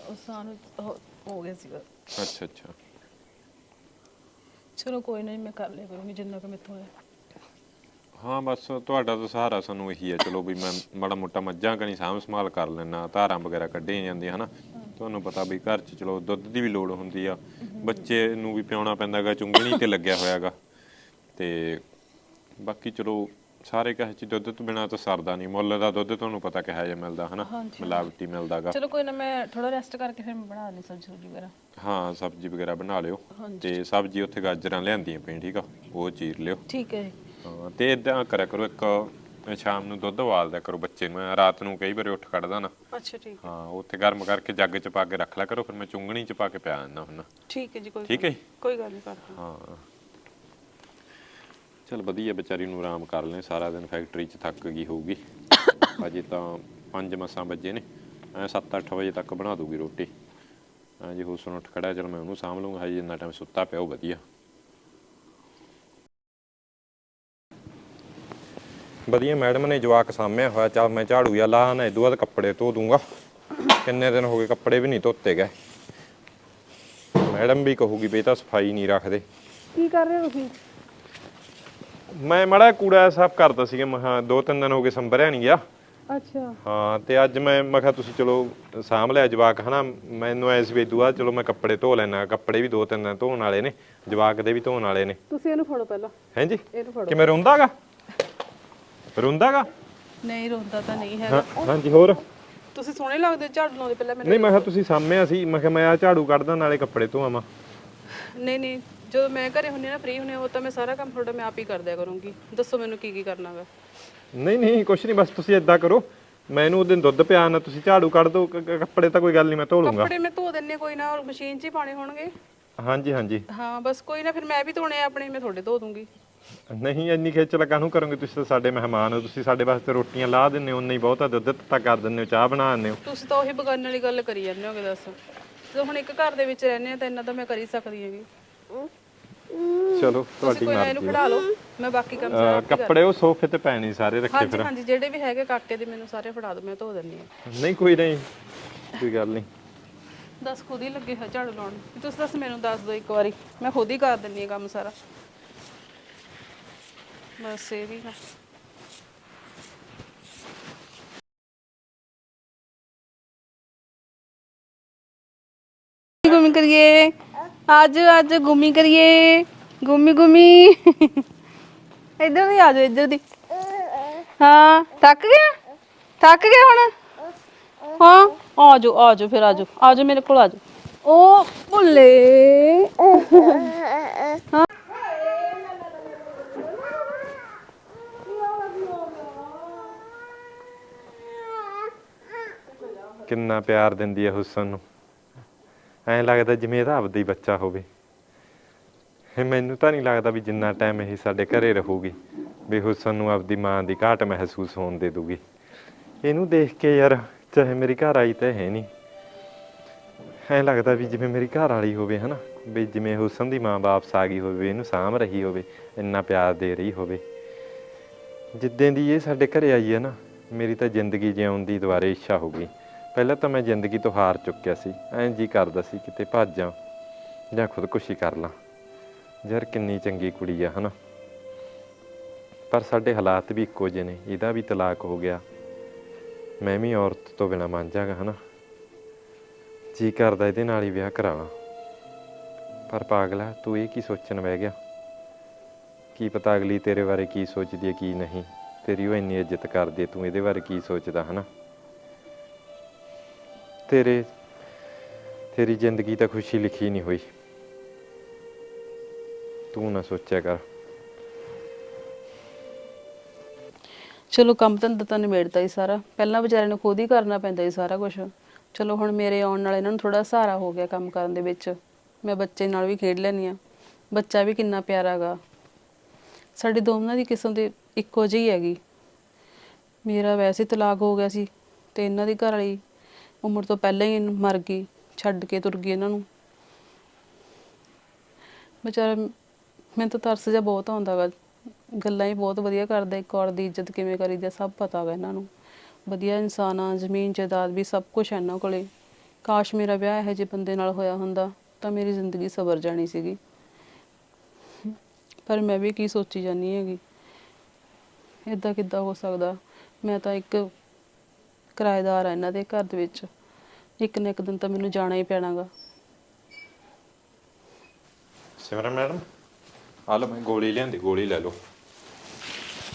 ਉਹ ਸਾਨੂੰ ਉਹ ਹੋ ਗਿਆ ਸੀਗਾ। ਅੱਛਾ ਅੱਛਾ। ਚਲੋ ਕੋਈ ਨਹੀਂ ਮੈਂ ਕਰ ਲਿਆ ਕਰੂੰਗੀ ਜਿੰਨਾ ਕੁ ਮੇਥੋਂ ਹੋਇਆ। ਹਾਂ ਬਸ ਤੁਹਾਡਾ ਤਾਂ ਸਹਾਰਾ ਸਾਨੂੰ ਇਹੀ ਹੈ। ਚਲੋ ਵੀ ਮੈਂ ਮਾੜਾ ਮੋਟਾ ਮੱਝਾਂ ਕਣੀ ਸਾਂਭ ਸੰਭਾਲ ਕਰ ਲੈਣਾ ਧਾਰਾਂ ਵਗੈਰਾ ਕੱਢੀਆਂ ਜਾਂਦੀਆਂ ਹਨਾ? ਤੁਹਾਨੂੰ ਪਤਾ ਵੀ ਘਰ 'ਚ ਚਲੋ ਦੁੱਧ ਦੀ ਵੀ ਲੋੜ ਹੁੰਦੀ ਆ। ਬੱਚੇ ਨੂੰ ਵੀ ਪਿਆਉਣਾ ਪੈਂਦਾਗਾ ਚੁੰਗਣੀ ਤੇ ਲੱਗਿਆ ਹੋਇਆਗਾ ਤੇ ਬਾਕੀ ਚਲੋ ਸਾਰੇ ਕਹੇ ਚ ਦੁੱਧ ਤੋਂ ਬਿਨਾ ਤਾਂ ਸਰਦਾ ਨਹੀਂ। ਮੁੱਲ ਦਾ ਦੁੱਧ ਤੁਹਾਨੂੰ ਪਤਾ ਕਿਹਾ ਜਿਹਾ ਮਿਲਦਾ ਹਨਾ? ਮਿਲਾਵਟੀ ਮਿਲਦਾਗਾ ਚਲੋ ਕੋਈ ਨਾ ਮੈਂ ਥੋੜਾ ਰੈਸਟ ਕਰਕੇ ਫਿਰ ਮੈਂ ਬਣਾ ਲਈ ਸਬਜ਼ੀ ਸੁਬਜ਼ੀ ਵਗੈਰਾ। ਹਾਂ ਸਬਜ਼ੀ ਵਗੈਰਾ ਬਣਾ ਲਿਓ। ਤੇ ਸਬਜ਼ੀ ਉੱਥੇ ਗਾਜਰਾਂ ਲਿਆਂਦੀਆਂ ਪਈ ਠੀਕ ਆ? ਉਹ ਚੀਰ ਲਿਓ। ਠੀਕ ਹੈ ਜੀ। ਹਾਂ ਤੇ ਇਦਾਂ ਕਰਿਆ ਕਰੋ ਇੱਕ ਸ਼ਾਮ ਨੂੰ ਦੁੱਧ ਉਬਾਲ ਦਿਆ ਕਰੋ ਬੱਚੇ ਨੂੰ ਰਾਤ ਨੂੰ ਕਈ ਵਾਰੀ ਉੱਠ ਖੜਦਾ ਨਾ। ਅੱਛਾ ਠੀਕ ਹਾਂ। ਉੱਥੇ ਗਰਮ ਕਰਕੇ ਜੱਗ 'ਚ ਪਾ ਕੇ ਰੱਖ ਲਿਆ ਕਰੋ ਫਿਰ ਮੈਂ ਚੁੰਗਣੀ 'ਚ ਪਾ ਕੇ ਪਿਆ ਦਿੰਦਾ ਹੁੰਦਾ ਠੀਕ ਹੈ ਜੀ ਕੋਈ ਠੀਕ ਹੈ ਜੀ? ਕੋਈ ਗੱਲ ਨਹੀਂ ਕਰਦਾ ਹਾਂ। ਚਲ ਵਧੀਆ ਵਿਚਾਰੀ ਨੂੰ ਆਰਾਮ ਕਰ ਲੈ ਸਾਰਾ ਦਿਨ ਫੈਕਟਰੀ 'ਚ ਥੱਕ ਗਈ ਹੋਊਗੀ। ਅਜੇ ਤਾਂ 5 ਮਸਾਂ ਵੱਜੇ ਨੇ ਐ 7-8 ਵਜੇ ਤੱਕ ਬਣਾ ਦੂਗੀ ਰੋਟੀ। ਐ ਜੇ ਹੁਸਨ ਉੱਠ ਖੜਾ ਚਲ ਮੈਂ ਉਹਨੂੰ ਸਾਂਭ ਲੂੰਗਾ ਹਜੇ ਜਿੰਨਾ ਟਾਈਮ ਸੁੱਤਾ ਪਿਆ ਉਹ ਵਧੀਆ। ਵਧੀਆ ਮੈਡਮ ਨੇ ਜਵਾਕ ਸਾਂਭਿਆ ਹੋਇਆ। ਚੱਲ ਮੈਂ ਝਾੜੂ ਜਾਂ ਲਾ ਨਾ ਇਦੋਂ ਬਾਅਦ ਕੱਪੜੇ ਧੋ ਦੂੰਗਾ। ਕਿੰਨੇ ਦਿਨ ਹੋ ਗਏ ਕੱਪੜੇ ਵੀ ਨਹੀਂ ਧੋਤੇ ਗਏ। ਮੈਡਮ ਵੀ ਕਹੂਗੀ ਵੀ ਇਹ ਤਾਂ ਸਫ਼ਾਈ ਨਹੀਂ ਰੱਖਦੇ। ਕੀ ਕਰ ਰਹੇ ਹੋ ਤੁਸੀਂ? ਮੈਂ ਮੜਾ ਕੂੜਾ ਸਾਫ਼ ਕਰਦਾ ਸੀਗਾ ਮੈਂ ਕਿਹਾ ਦੋ ਤਿੰਨ ਦਿਨ ਹੋ ਗਏ ਸੰਭਰਿਆ ਨਹੀਂ ਗਿਆ। ਅੱਛਾ। ਹਾਂ ਤੇ ਅੱਜ ਮੈਂ ਮੈਂ ਕਿਹਾ ਤੁਸੀਂ ਚਲੋ ਸਾਂਭ ਲਿਆ ਜਵਾਕ ਹਨਾ? ਮੈਨੂੰ ਐਸ ਵੀ ਦੁਆ ਚਲੋ ਮੈਂ ਕੱਪੜੇ ਧੋ ਲੈਣਾ ਕੱਪੜੇ ਵੀ ਦੋ ਤਿੰਨ ਦਿਨ ਧੋਣ ਵਾਲੇ ਨੇ ਜਵਾਕ ਦੇ ਵੀ ਧੋਣ ਵਾਲੇ ਨੇ। ਤੁਸੀਂ ਇਹਨੂੰ ਫੜੋ ਪਹਿਲਾਂ। ਹੈਂਜੀ ਇਹਨੂੰ ਫੜੋ। ਕਿਵੇਂ ਰੋਂਦਾਗਾ ਰੋਂਦਾਗਾ ਨਹੀਂ ਰੋਂਦਾ ਤਾਂ ਨਹੀਂ ਹੈਗਾ। ਹਾਂਜੀ ਹੋਰ? ਤੁਸੀਂ ਸੋਹਣੇ ਲੱਗਦੇ ਝਾੜੂ ਲਾਉਂਦੇ ਪਹਿਲਾਂ ਮੈਨੂੰ ਨਹੀਂ ਮੈਂ ਕਿਹਾ ਤੁਸੀਂ ਸਾਹਮਣੇ ਸੀ ਮੈਂ ਕਿਹਾ ਮੈਂ ਆ ਝਾੜੂ ਕੱਢਦਾ ਨਾਲੇ ਕੱਪੜੇ ਧੋਵਾਂ। ਨਹੀਂ ਨਹੀਂ ਜਦੋਂ ਮੈਂ ਘਰੇ ਹੁੰਨੀ ਨਾ ਫ੍ਰੀ ਹੁੰਨੀ ਉਹ ਤਾਂ ਮੈਂ ਸਾਰਾ ਕੰਮ ਤੁਹਾਡਾ ਮੈਂ ਆਪ ਹੀ ਕਰ ਦਿਆ ਕਰੂੰਗੀ। ਦੱਸੋ ਮੈਨੂੰ ਕੀ ਕੀ ਕਰਨਾ ਵਾ ਨਹੀਂ ਨਹੀਂ ਕੁਛ ਨਹੀਂ ਬਸ ਤੁਸੀਂ ਏਦਾਂ ਕਰੋ। ਮੈਨੂੰ ਉਹ ਦਿਨ ਦੁੱਧ ਪਿਆ ਨਾ ਤੁਸੀਂ ਝਾੜੂ ਕੱਢ ਦਿਓ ਕ- ਕ- ਕੱਪੜੇ ਤਾਂ ਕੋਈ ਗੱਲ ਨਹੀਂ ਮੈਂ ਧੋ ਲੂੰਗਾ। ਕੱਪੜੇ ਮੈਂ ਧੋ ਦਿੰਨੇ ਕੋਈ ਨਾ ਮਸ਼ੀਨ 'ਚ ਹੀ ਪਾਣੇ ਹੋਣਗੇ। ਹਾਂਜੀ ਹਾਂਜੀ। ਹਾਂ ਬਸ ਕੋਈ ਨਾ ਫਿਰ ਮੈਂ ਵੀ ਧੋਣੇ ਆ ਆਪਣੇ ਮੈਂ ਤੁਹਾਡੇ ਧੋ ਦੂੰਗੀ। ਨਹੀਂ ਇੰਨੀ ਖੇਚਲ ਕਾਹਨੂੰ ਕਰੋਗੇ? ਤੁਸੀਂ ਤਾਂ ਸਾਡੇ ਮਹਿਮਾਨ ਹੋ ਤੁਸੀਂ ਸਾਡੇ ਵਾਸਤੇ ਰੋਟੀਆਂ ਲਾ ਦਿੰਦੇ ਹੋ ਉਨਾ ਹੀ ਬਹੁਤਾ ਦੁੱਧ ਤਾਂ ਕਰ ਦਿੰਦੇ ਹੋ ਚਾਹ ਬਣਾ ਦਿੰਦੇ ਹੋ। ਤੁਸੀਂ ਤਾਂ ਉਹੀ ਬਗਾਨੇ ਵਾਲੀ ਗੱਲ ਕਰੀ ਜਾਂਦੇ ਹੋਗੇ ਦੱਸ। ਜਦੋਂ ਹੁਣ ਇੱਕ ਘਰ ਦੇ ਵਿੱਚ ਰਹਿੰਦੇ ਆ ਤਾਂ ਇੰਨਾ ਤਾਂ ਮੈਂ ਕਰ ਹੀ ਸਕਦੀ ਹੈਗੀ। ਚਲੋ ਤੁਸੀਂ ਤੁਹਾਡੀ ਕੋਈ ਨਾ ਇਹਨੂੰ ਮਰਜ਼ੀ ਖੜਾ ਲਓ ਮੈਂ ਬਾਕੀ ਕੰਮ ਅਹ, ਸਾਰਾ ਆਪ ਹੀ ਕਰ ਕੱਪੜੇ ਉਹ ਸੋਫੇ ਤੇ ਪੈਣੇ ਸਾਰੇ ਰੱਖੇ ਹਾਂਜੀ ਫਿਰ। ਹਾਂਜੀ ਜਿਹੜੇ ਵੀ ਹੈਗੇ ਕਾਕੇ ਦੇ ਮੈਨੂੰ ਸਾਰੇ ਫੜਾ ਦਿਓ ਮੈਂ ਧੋ ਦਿੰਨੀ ਆ ਨਹੀਂ ਕੋਈ ਨਹੀਂ ਕੋਈ ਗੱਲ ਨਹੀਂ। ਦੱਸ ਖੁਦ ਹੀ ਲੱਗੇ ਹੈ ਝਾੜੂ ਲਾਉਣ। ਵੀ ਤੁਸੀਂ ਦੱਸ ਮੈਨੂੰ ਦੱਸ ਦਿਓ ਇੱਕ ਵਾਰੀ ਮੈਂ ਖੁਦ ਹੀ ਕਰ ਦਿੰਨੀ ਆ ਕੰਮ ਸਾਰਾ। ਬਸ ਇਹ ਵੀ ਨਾ ਗੁੰਮੀ ਕਰੀਏ। ਅੱਜ ਅੱਜ ਗੁੰਮੀ ਕਰੀਏ। ਗੁੰਮੀ ਗੁੰਮੀ ਇੱਧਰ ਦੀ ਆ ਜਾਓ, ਇੱਧਰ ਦੀ। ਹਾਂ, ਥੱਕ ਗਿਆ? ਥੱਕ ਗਿਆ ਹੁਣ? ਹਾਂ, ਆ ਜਾਓ ਆ ਜਾਓ, ਫਿਰ ਆ ਜਾਓ। ਆ ਜਾਓ ਮੇਰੇ ਕੋਲ, ਆ ਜਾਓ। ਉਹ ਭੁੱਲੇ। ਹਾਂ। ਕਿੰਨਾ ਪਿਆਰ ਦਿੰਦੀ ਹੈ ਹੁਸਨ ਨੂੰ। ਐਂ ਲੱਗਦਾ ਜਿਵੇਂ ਇਹਦਾ ਆਪਦਾ ਹੀ ਬੱਚਾ ਹੋਵੇ। ਇਹ ਮੈਨੂੰ ਤਾਂ ਨਹੀਂ ਲੱਗਦਾ ਵੀ ਜਿੰਨਾ ਟਾਈਮ ਇਹ ਸਾਡੇ ਘਰੇ ਰਹੂਗੀ, ਵੀ ਹੁਸਨ ਨੂੰ ਆਪਦੀ ਮਾਂ ਦੀ ਘਾਟ ਮਹਿਸੂਸ ਹੋਣ ਦੇ ਦੂਗੀ। ਇਹਨੂੰ ਦੇਖ ਕੇ ਯਾਰ ਚਾਹੇ ਮੇਰੀ ਘਰ ਆਈ ਤਾਂ ਹੈ ਨਹੀਂ। ਐਂ ਲੱਗਦਾ ਵੀ ਜਿਵੇਂ ਮੇਰੀ ਘਰ ਵਾਲੀ ਹੋਵੇ, ਹਨਾ? ਵੀ ਜਿਵੇਂ ਹੁਸਨ ਦੀ ਮਾਂ ਵਾਪਸ ਆ ਗਈ ਹੋਵੇ, ਇਹਨੂੰ ਸਾਂਭ ਰਹੀ ਹੋਵੇ, ਇੰਨਾ ਪਿਆਰ ਦੇ ਰਹੀ ਹੋਵੇ। ਜਿੱਦਾਂ ਦੀ ਇਹ ਸਾਡੇ ਘਰੇ ਆਈ ਹੈ ਨਾ, ਮੇਰੀ ਤਾਂ ਜ਼ਿੰਦਗੀ ਜਿਉਣ ਦੀ ਦੁਬਾਰੇ ਇੱਛਾ ਹੋ ਗਈ। ਪਹਿਲਾਂ ਤਾਂ ਮੈਂ ਜ਼ਿੰਦਗੀ ਤੋਂ ਹਾਰ ਚੁੱਕਿਆ ਸੀ। ਐਂ ਜੀ ਕਰਦਾ ਸੀ ਕਿਤੇ ਭੱਜਾਂ ਜਾਂ ਖੁਦਕੁਸ਼ੀ ਕਰ ਲਾਂ। ਯਾਰ ਕਿੰਨੀ ਚੰਗੀ ਕੁੜੀ ਆ, ਹਨਾ? ਪਰ ਸਾਡੇ ਹਾਲਾਤ ਵੀ ਇੱਕੋ ਜਿਹੇ ਨੇ। ਇਹਦਾ ਵੀ ਤਲਾਕ ਹੋ ਗਿਆ। ਮੈਂ ਵੀ ਔਰਤ ਤੋਂ ਬਿਨਾ ਮੰਜਾਗਾ ਹਨਾ? ਜੀ ਕਰਦਾ ਇਹਦੇ ਨਾਲ ਹੀ ਵਿਆਹ ਕਰਾਵਾਂ। ਪਰ ਪਾਗਲਾ, ਤੂੰ ਇਹ ਕੀ ਸੋਚਣ ਬਹਿ ਗਿਆ? ਕੀ ਪਤਾ ਅਗਲੀ ਤੇਰੇ ਬਾਰੇ ਕੀ ਸੋਚਦੀ ਹੈ, ਕੀ ਨਹੀਂ? ਤੇਰੀ ਉਹ ਇੰਨੀ ਇੱਜ਼ਤ ਕਰਦੀ ਤੂੰ ਇਹਦੇ ਬਾਰੇ ਕੀ ਸੋਚਦਾ, ਹਨਾ? ਤੇਰੇ, ਤੇਰੀ ਜ਼ਿੰਦਗੀ ਤਾਂ ਖੁਸ਼ੀ ਲਿਖੀ ਨਹੀਂ ਹੋਈ। ਤੂੰ ਨਾ ਸੋਚਿਆ ਕਰ। ਚਲੋ, ਕੰਮ ਧੰਦਾ ਤਾਂ ਨਿਬੇੜਤਾ ਹੀ ਸਾਰਾ। ਪਹਿਲਾਂ ਵਿਚਾਰੇ ਨੂੰ ਖੁਦ ਹੀ ਕਰਨਾ ਪੈਂਦਾ ਸੀ ਸਾਰਾ ਕੁਝ ਚਲੋ, ਹੁਣ ਮੇਰੇ ਆਉਣ ਨਾਲ ਇਹਨਾਂ ਨੂੰ ਥੋੜਾ ਸਹਾਰਾ ਹੋ ਗਿਆ ਕੰਮ ਕਰਨ ਦੇ ਵਿੱਚ। ਮੈਂ ਬੱਚੇ ਨਾਲ ਵੀ ਖੇਡ ਲੈਂਦੀ ਆ ਬੱਚਾ ਵੀ ਕਿੰਨਾ ਪਿਆਰਾ ਗਾ। ਸਾਡੇ ਦੋਨਾਂ ਦੀ ਕਿਸਮ ਦੇ ਇੱਕੋ ਜਿਹੀ ਹੈਗੀ। ਮੇਰਾ ਵੈਸੇ ਤਲਾਕ ਹੋ ਗਿਆ ਸੀ ਤੇ ਇਹਨਾਂ ਦੀ ਘਰ ਵਾਲੀ ਉਮਰ ਤੋਂ ਪਹਿਲਾਂ ਹੀ ਮਰ ਗਈ, ਛੱਡ ਕੇ ਤੁਰ ਗਈ ਇਹਨਾਂ ਨੂੰ। ਵਿਚਾਰਾ, ਮੈਨੂੰ ਤਾਂ ਤਰਸ ਜਿਹਾ ਬਹੁਤ ਆਉਂਦਾ ਵਾ। ਗੱਲਾਂ ਹੀ ਬਹੁਤ ਵਧੀਆ ਕਰਦਾ, ਇੱਕ ਔਰਤ ਦੀ ਇੱਜ਼ਤ ਕਿਵੇਂ ਕਰੀਦੀ ਸਭ ਪਤਾ ਵਾ ਇਹਨਾਂ ਨੂੰ। ਵਧੀਆ ਇਨਸਾਨ ਆ ਜ਼ਮੀਨ, ਜਾਇਦਾਦ ਵੀ ਸਭ ਕੁਝ ਇਹਨਾਂ ਕੋਲੇ। ਕਾਸ਼ ਮੇਰਾ ਵਿਆਹ ਇਹੋ ਜਿਹੇ ਬੰਦੇ ਨਾਲ ਹੋਇਆ ਹੁੰਦਾ, ਤਾਂ ਮੇਰੀ ਜ਼ਿੰਦਗੀ ਸਵਰ ਜਾਣੀ ਸੀਗੀ। ਪਰ ਮੈਂ ਵੀ ਕੀ ਸੋਚੀ ਜਾਨੀ ਹੈਗੀ। ਇਦਾਂ ਕਿੱਦਾਂ ਹੋ ਸਕਦਾ? ਮੈਂ ਤਾਂ ਇੱਕ ਕਿਰਾਏਦਾਰ ਆ ਇਹਨਾਂ ਦੇ ਘਰ ਦੇ ਵਿੱਚ। ਇੱਕ ਨਾ ਇੱਕ ਦਿਨ ਤਾਂ ਮੈਨੂੰ ਜਾਣਾ ਹੀ ਪੈਣਾਗਾ। ਸਿਮਰਨ ਮੈਡਮ ਆ ਲਓ ਮੈਂ ਗੋਲੀ ਲਿਆਂਦੀ ਗੋਲੀ ਲੈ ਲਓ।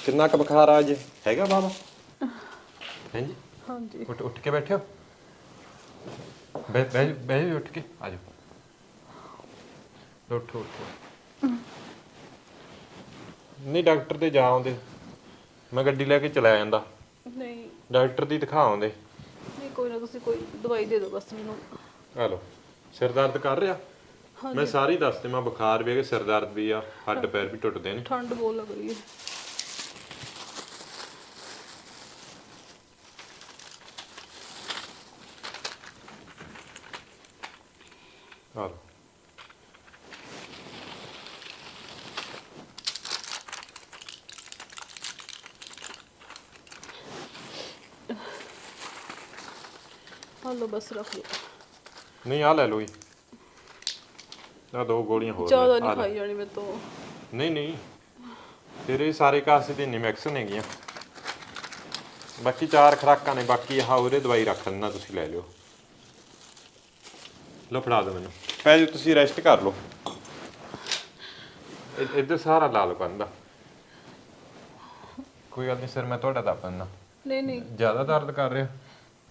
ਕਿੰਨਾ ਕੁ ਬੁਖਾਰ ਆ ਅੱਜ? ਹੈਗਾ ਬਾਬਾ ਹਾਂਜੀ? ਹਾਂਜੀ। ਉੱਠ ਉੱਠ ਕੇ ਬੈਠਿਓ। ਬੈ ਬੈ ਉੱਠ ਕੇ ਆ ਜਾਓ। ਉੱਠੋ ਉੱਠੋ। ਨਹੀਂ ਡਾਕਟਰ ਤੇ ਜਾ ਆਉਂਦੇ। ਮੈਂ ਗੱਡੀ ਲੈ ਕੇ ਚਲਾ ਜਾਂਦਾ। ਨਹੀਂ। ਡਾਕਟਰ ਦੀ ਦਿਖਾ ਆਉਂਦੇ ਨਹੀਂ ਕੋਈ ਨਾ ਤੁਸੀਂ ਕੋਈ ਦਵਾਈ ਦੇ ਦਿਓ ਬਸ ਮੈਨੂੰ। ਆ ਲਓ ਸਿਰ ਦਰਦ ਕਰ ਰਿਹਾ? ਮੈਂ ਸਾਰੀ ਦੱਸਦੇ ਮੈਂ ਬੁਖਾਰ ਵੀ ਹੈ ਸਿਰ ਦਰਦ ਵੀ ਆ ਹੱਡ ਪੈਰ ਵੀ ਟੁੱਟਦੇ ਨੇ। ਠੰਡ ਬਹੁਤ ਲੱਗ ਰਹੀ ਹੈ। ਆ ਲਓ। ਹਲੋ ਬਸ ਰੱਖ ਲਓ। ਨਹੀਂ ਆ ਲੈ ਲਓ ਜੀ। ਆ ਦੋ ਗੋਲੀਆਂ ਹੋਰ ਨੇ, ਜ਼ਿਆਦਾ ਆਹ ਨਹੀਂ ਲੈ। ਖਾਈ ਜਾਣੀ ਮੇਰੇ ਤੋਂ। ਨਹੀਂ ਨਹੀਂ। ਤੇਰੇ ਸਾਰੇ ਕਾਸੇ ਦੇ ਨਿਮੈਕਸ ਨੇਗੀਆਂ ਬਾਕੀ ਚਾਰ ਖਰਾਕਾਂ ਨੇ ਬਾਕੀ ਆਹ ਉਹਦੇ ਦਵਾਈ ਰੱਖ ਲੈਣਾ ਤੁਸੀਂ ਲੈ ਲਿਓ। ਲਓ ਫੜਾ ਦਿਓ ਮੈਨੂੰ। ਪੈ ਜਾਓ ਤੁਸੀਂ ਰੈਸਟ ਕਰ ਲਓ। ਇ- ਇੱਧਰ ਸਾਰਾ ਲਾਲ ਕੰਦਾ ਕੋਈ ਗੱਲ ਨਹੀਂ ਸਰ ਮੈਂ ਤੁਹਾਡਾ ਦੱਬ ਦਿੰਦਾ। ਨਹੀਂ ਨਹੀਂ। ਜ਼ਿਆਦਾ ਦਰਦ ਕਰ ਰਿਹਾ।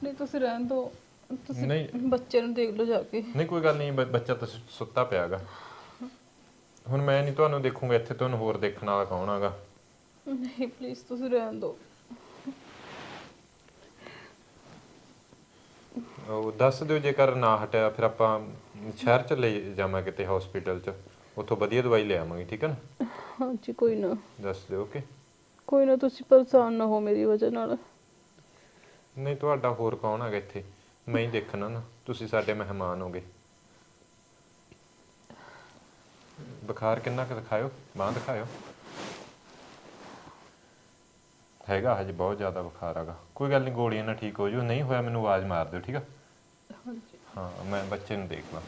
ਨਹੀਂ ਤੁਸੀਂ ਰਹਿਣ ਦਿਓ। ਤੁਸੀਂ ਨਹੀਂ। ਬੱਚੇ ਨੂੰ ਦੇਖ ਲਓ ਜਾ ਕੇ। ਨਹੀਂ ਕੋਈ ਗੱਲ ਨਹੀਂ ਬ- ਬੱਚਾ ਤਾਂ ਸੁ- ਸੁੱਤਾ ਪਿਆਗਾ। ਹੁਣ ਮੈਂ ਨਹੀਂ ਤੁਹਾਨੂੰ ਦੇਖੂੰਗਾ ਇੱਥੇ ਤੁਹਾਨੂੰ ਹੋਰ ਦੇਖਣ ਵਾਲਾ ਕੌਣ ਆਗਾ ਨਹੀਂ ਪਲੀਜ਼ ਤੁਸੀਂ ਰਹਿਣ ਦਿਓ। ਉਹ ਦੱਸ ਦਿਓ ਜੇਕਰ ਨਾ ਹਟਿਆ ਫਿਰ ਆਪਾਂ ਸ਼ਹਿਰ ਚ ਲੈ ਜਾਵਾਂ ਕਿਤੇ ਹਸਪੀਟਲ ਚ। ਉੱਥੋਂ ਵਧੀਆ ਦਵਾਈ ਲੈ ਆਵਾਂਗੇ ਠੀਕ ਹੈ ਨਾ? ਹਾਂਜੀ ਕੋਈ ਨਾ। ਦੱਸ ਦਿਓ ਓਕੇ ਕੋਈ ਨਾ ਤੁਸੀਂ ਪਰੇਸ਼ਾਨ ਨਾ ਹੋ ਮੇਰੀ ਵਜ੍ਹਾ ਨਾਲ। ਨਹੀਂ ਤੁਹਾਡਾ ਹੋਰ ਕੌਣ ਹੈਗਾ ਇੱਥੇ? ਮੈਂ ਹੀ ਦੇਖਣਾ ਨਾ। ਤੁਸੀਂ ਸਾਡੇ ਮਹਿਮਾਨ ਹੋਗੇ। ਬੁਖਾਰ ਕਿੰਨਾ ਕੁ ਦਿਖਾਇਓ ਬਾਂਹ ਦਿਖਾਇਓ। ਹੈਗਾ ਹਜੇ ਬਹੁਤ ਜ਼ਿਆਦਾ ਬੁਖਾਰ ਹੈਗਾ। ਕੋਈ ਗੱਲ ਨਹੀਂ ਗੋਲੀਆਂ ਨਾਲ ਠੀਕ ਹੋ ਜੂ ਨਹੀਂ ਹੋਇਆ ਮੈਨੂੰ ਆਵਾਜ਼ ਮਾਰ ਦਿਓ ਠੀਕ ਆ? ਹਾਂ ਮੈਂ ਬੱਚੇ ਨੂੰ ਦੇਖ ਲਾਂ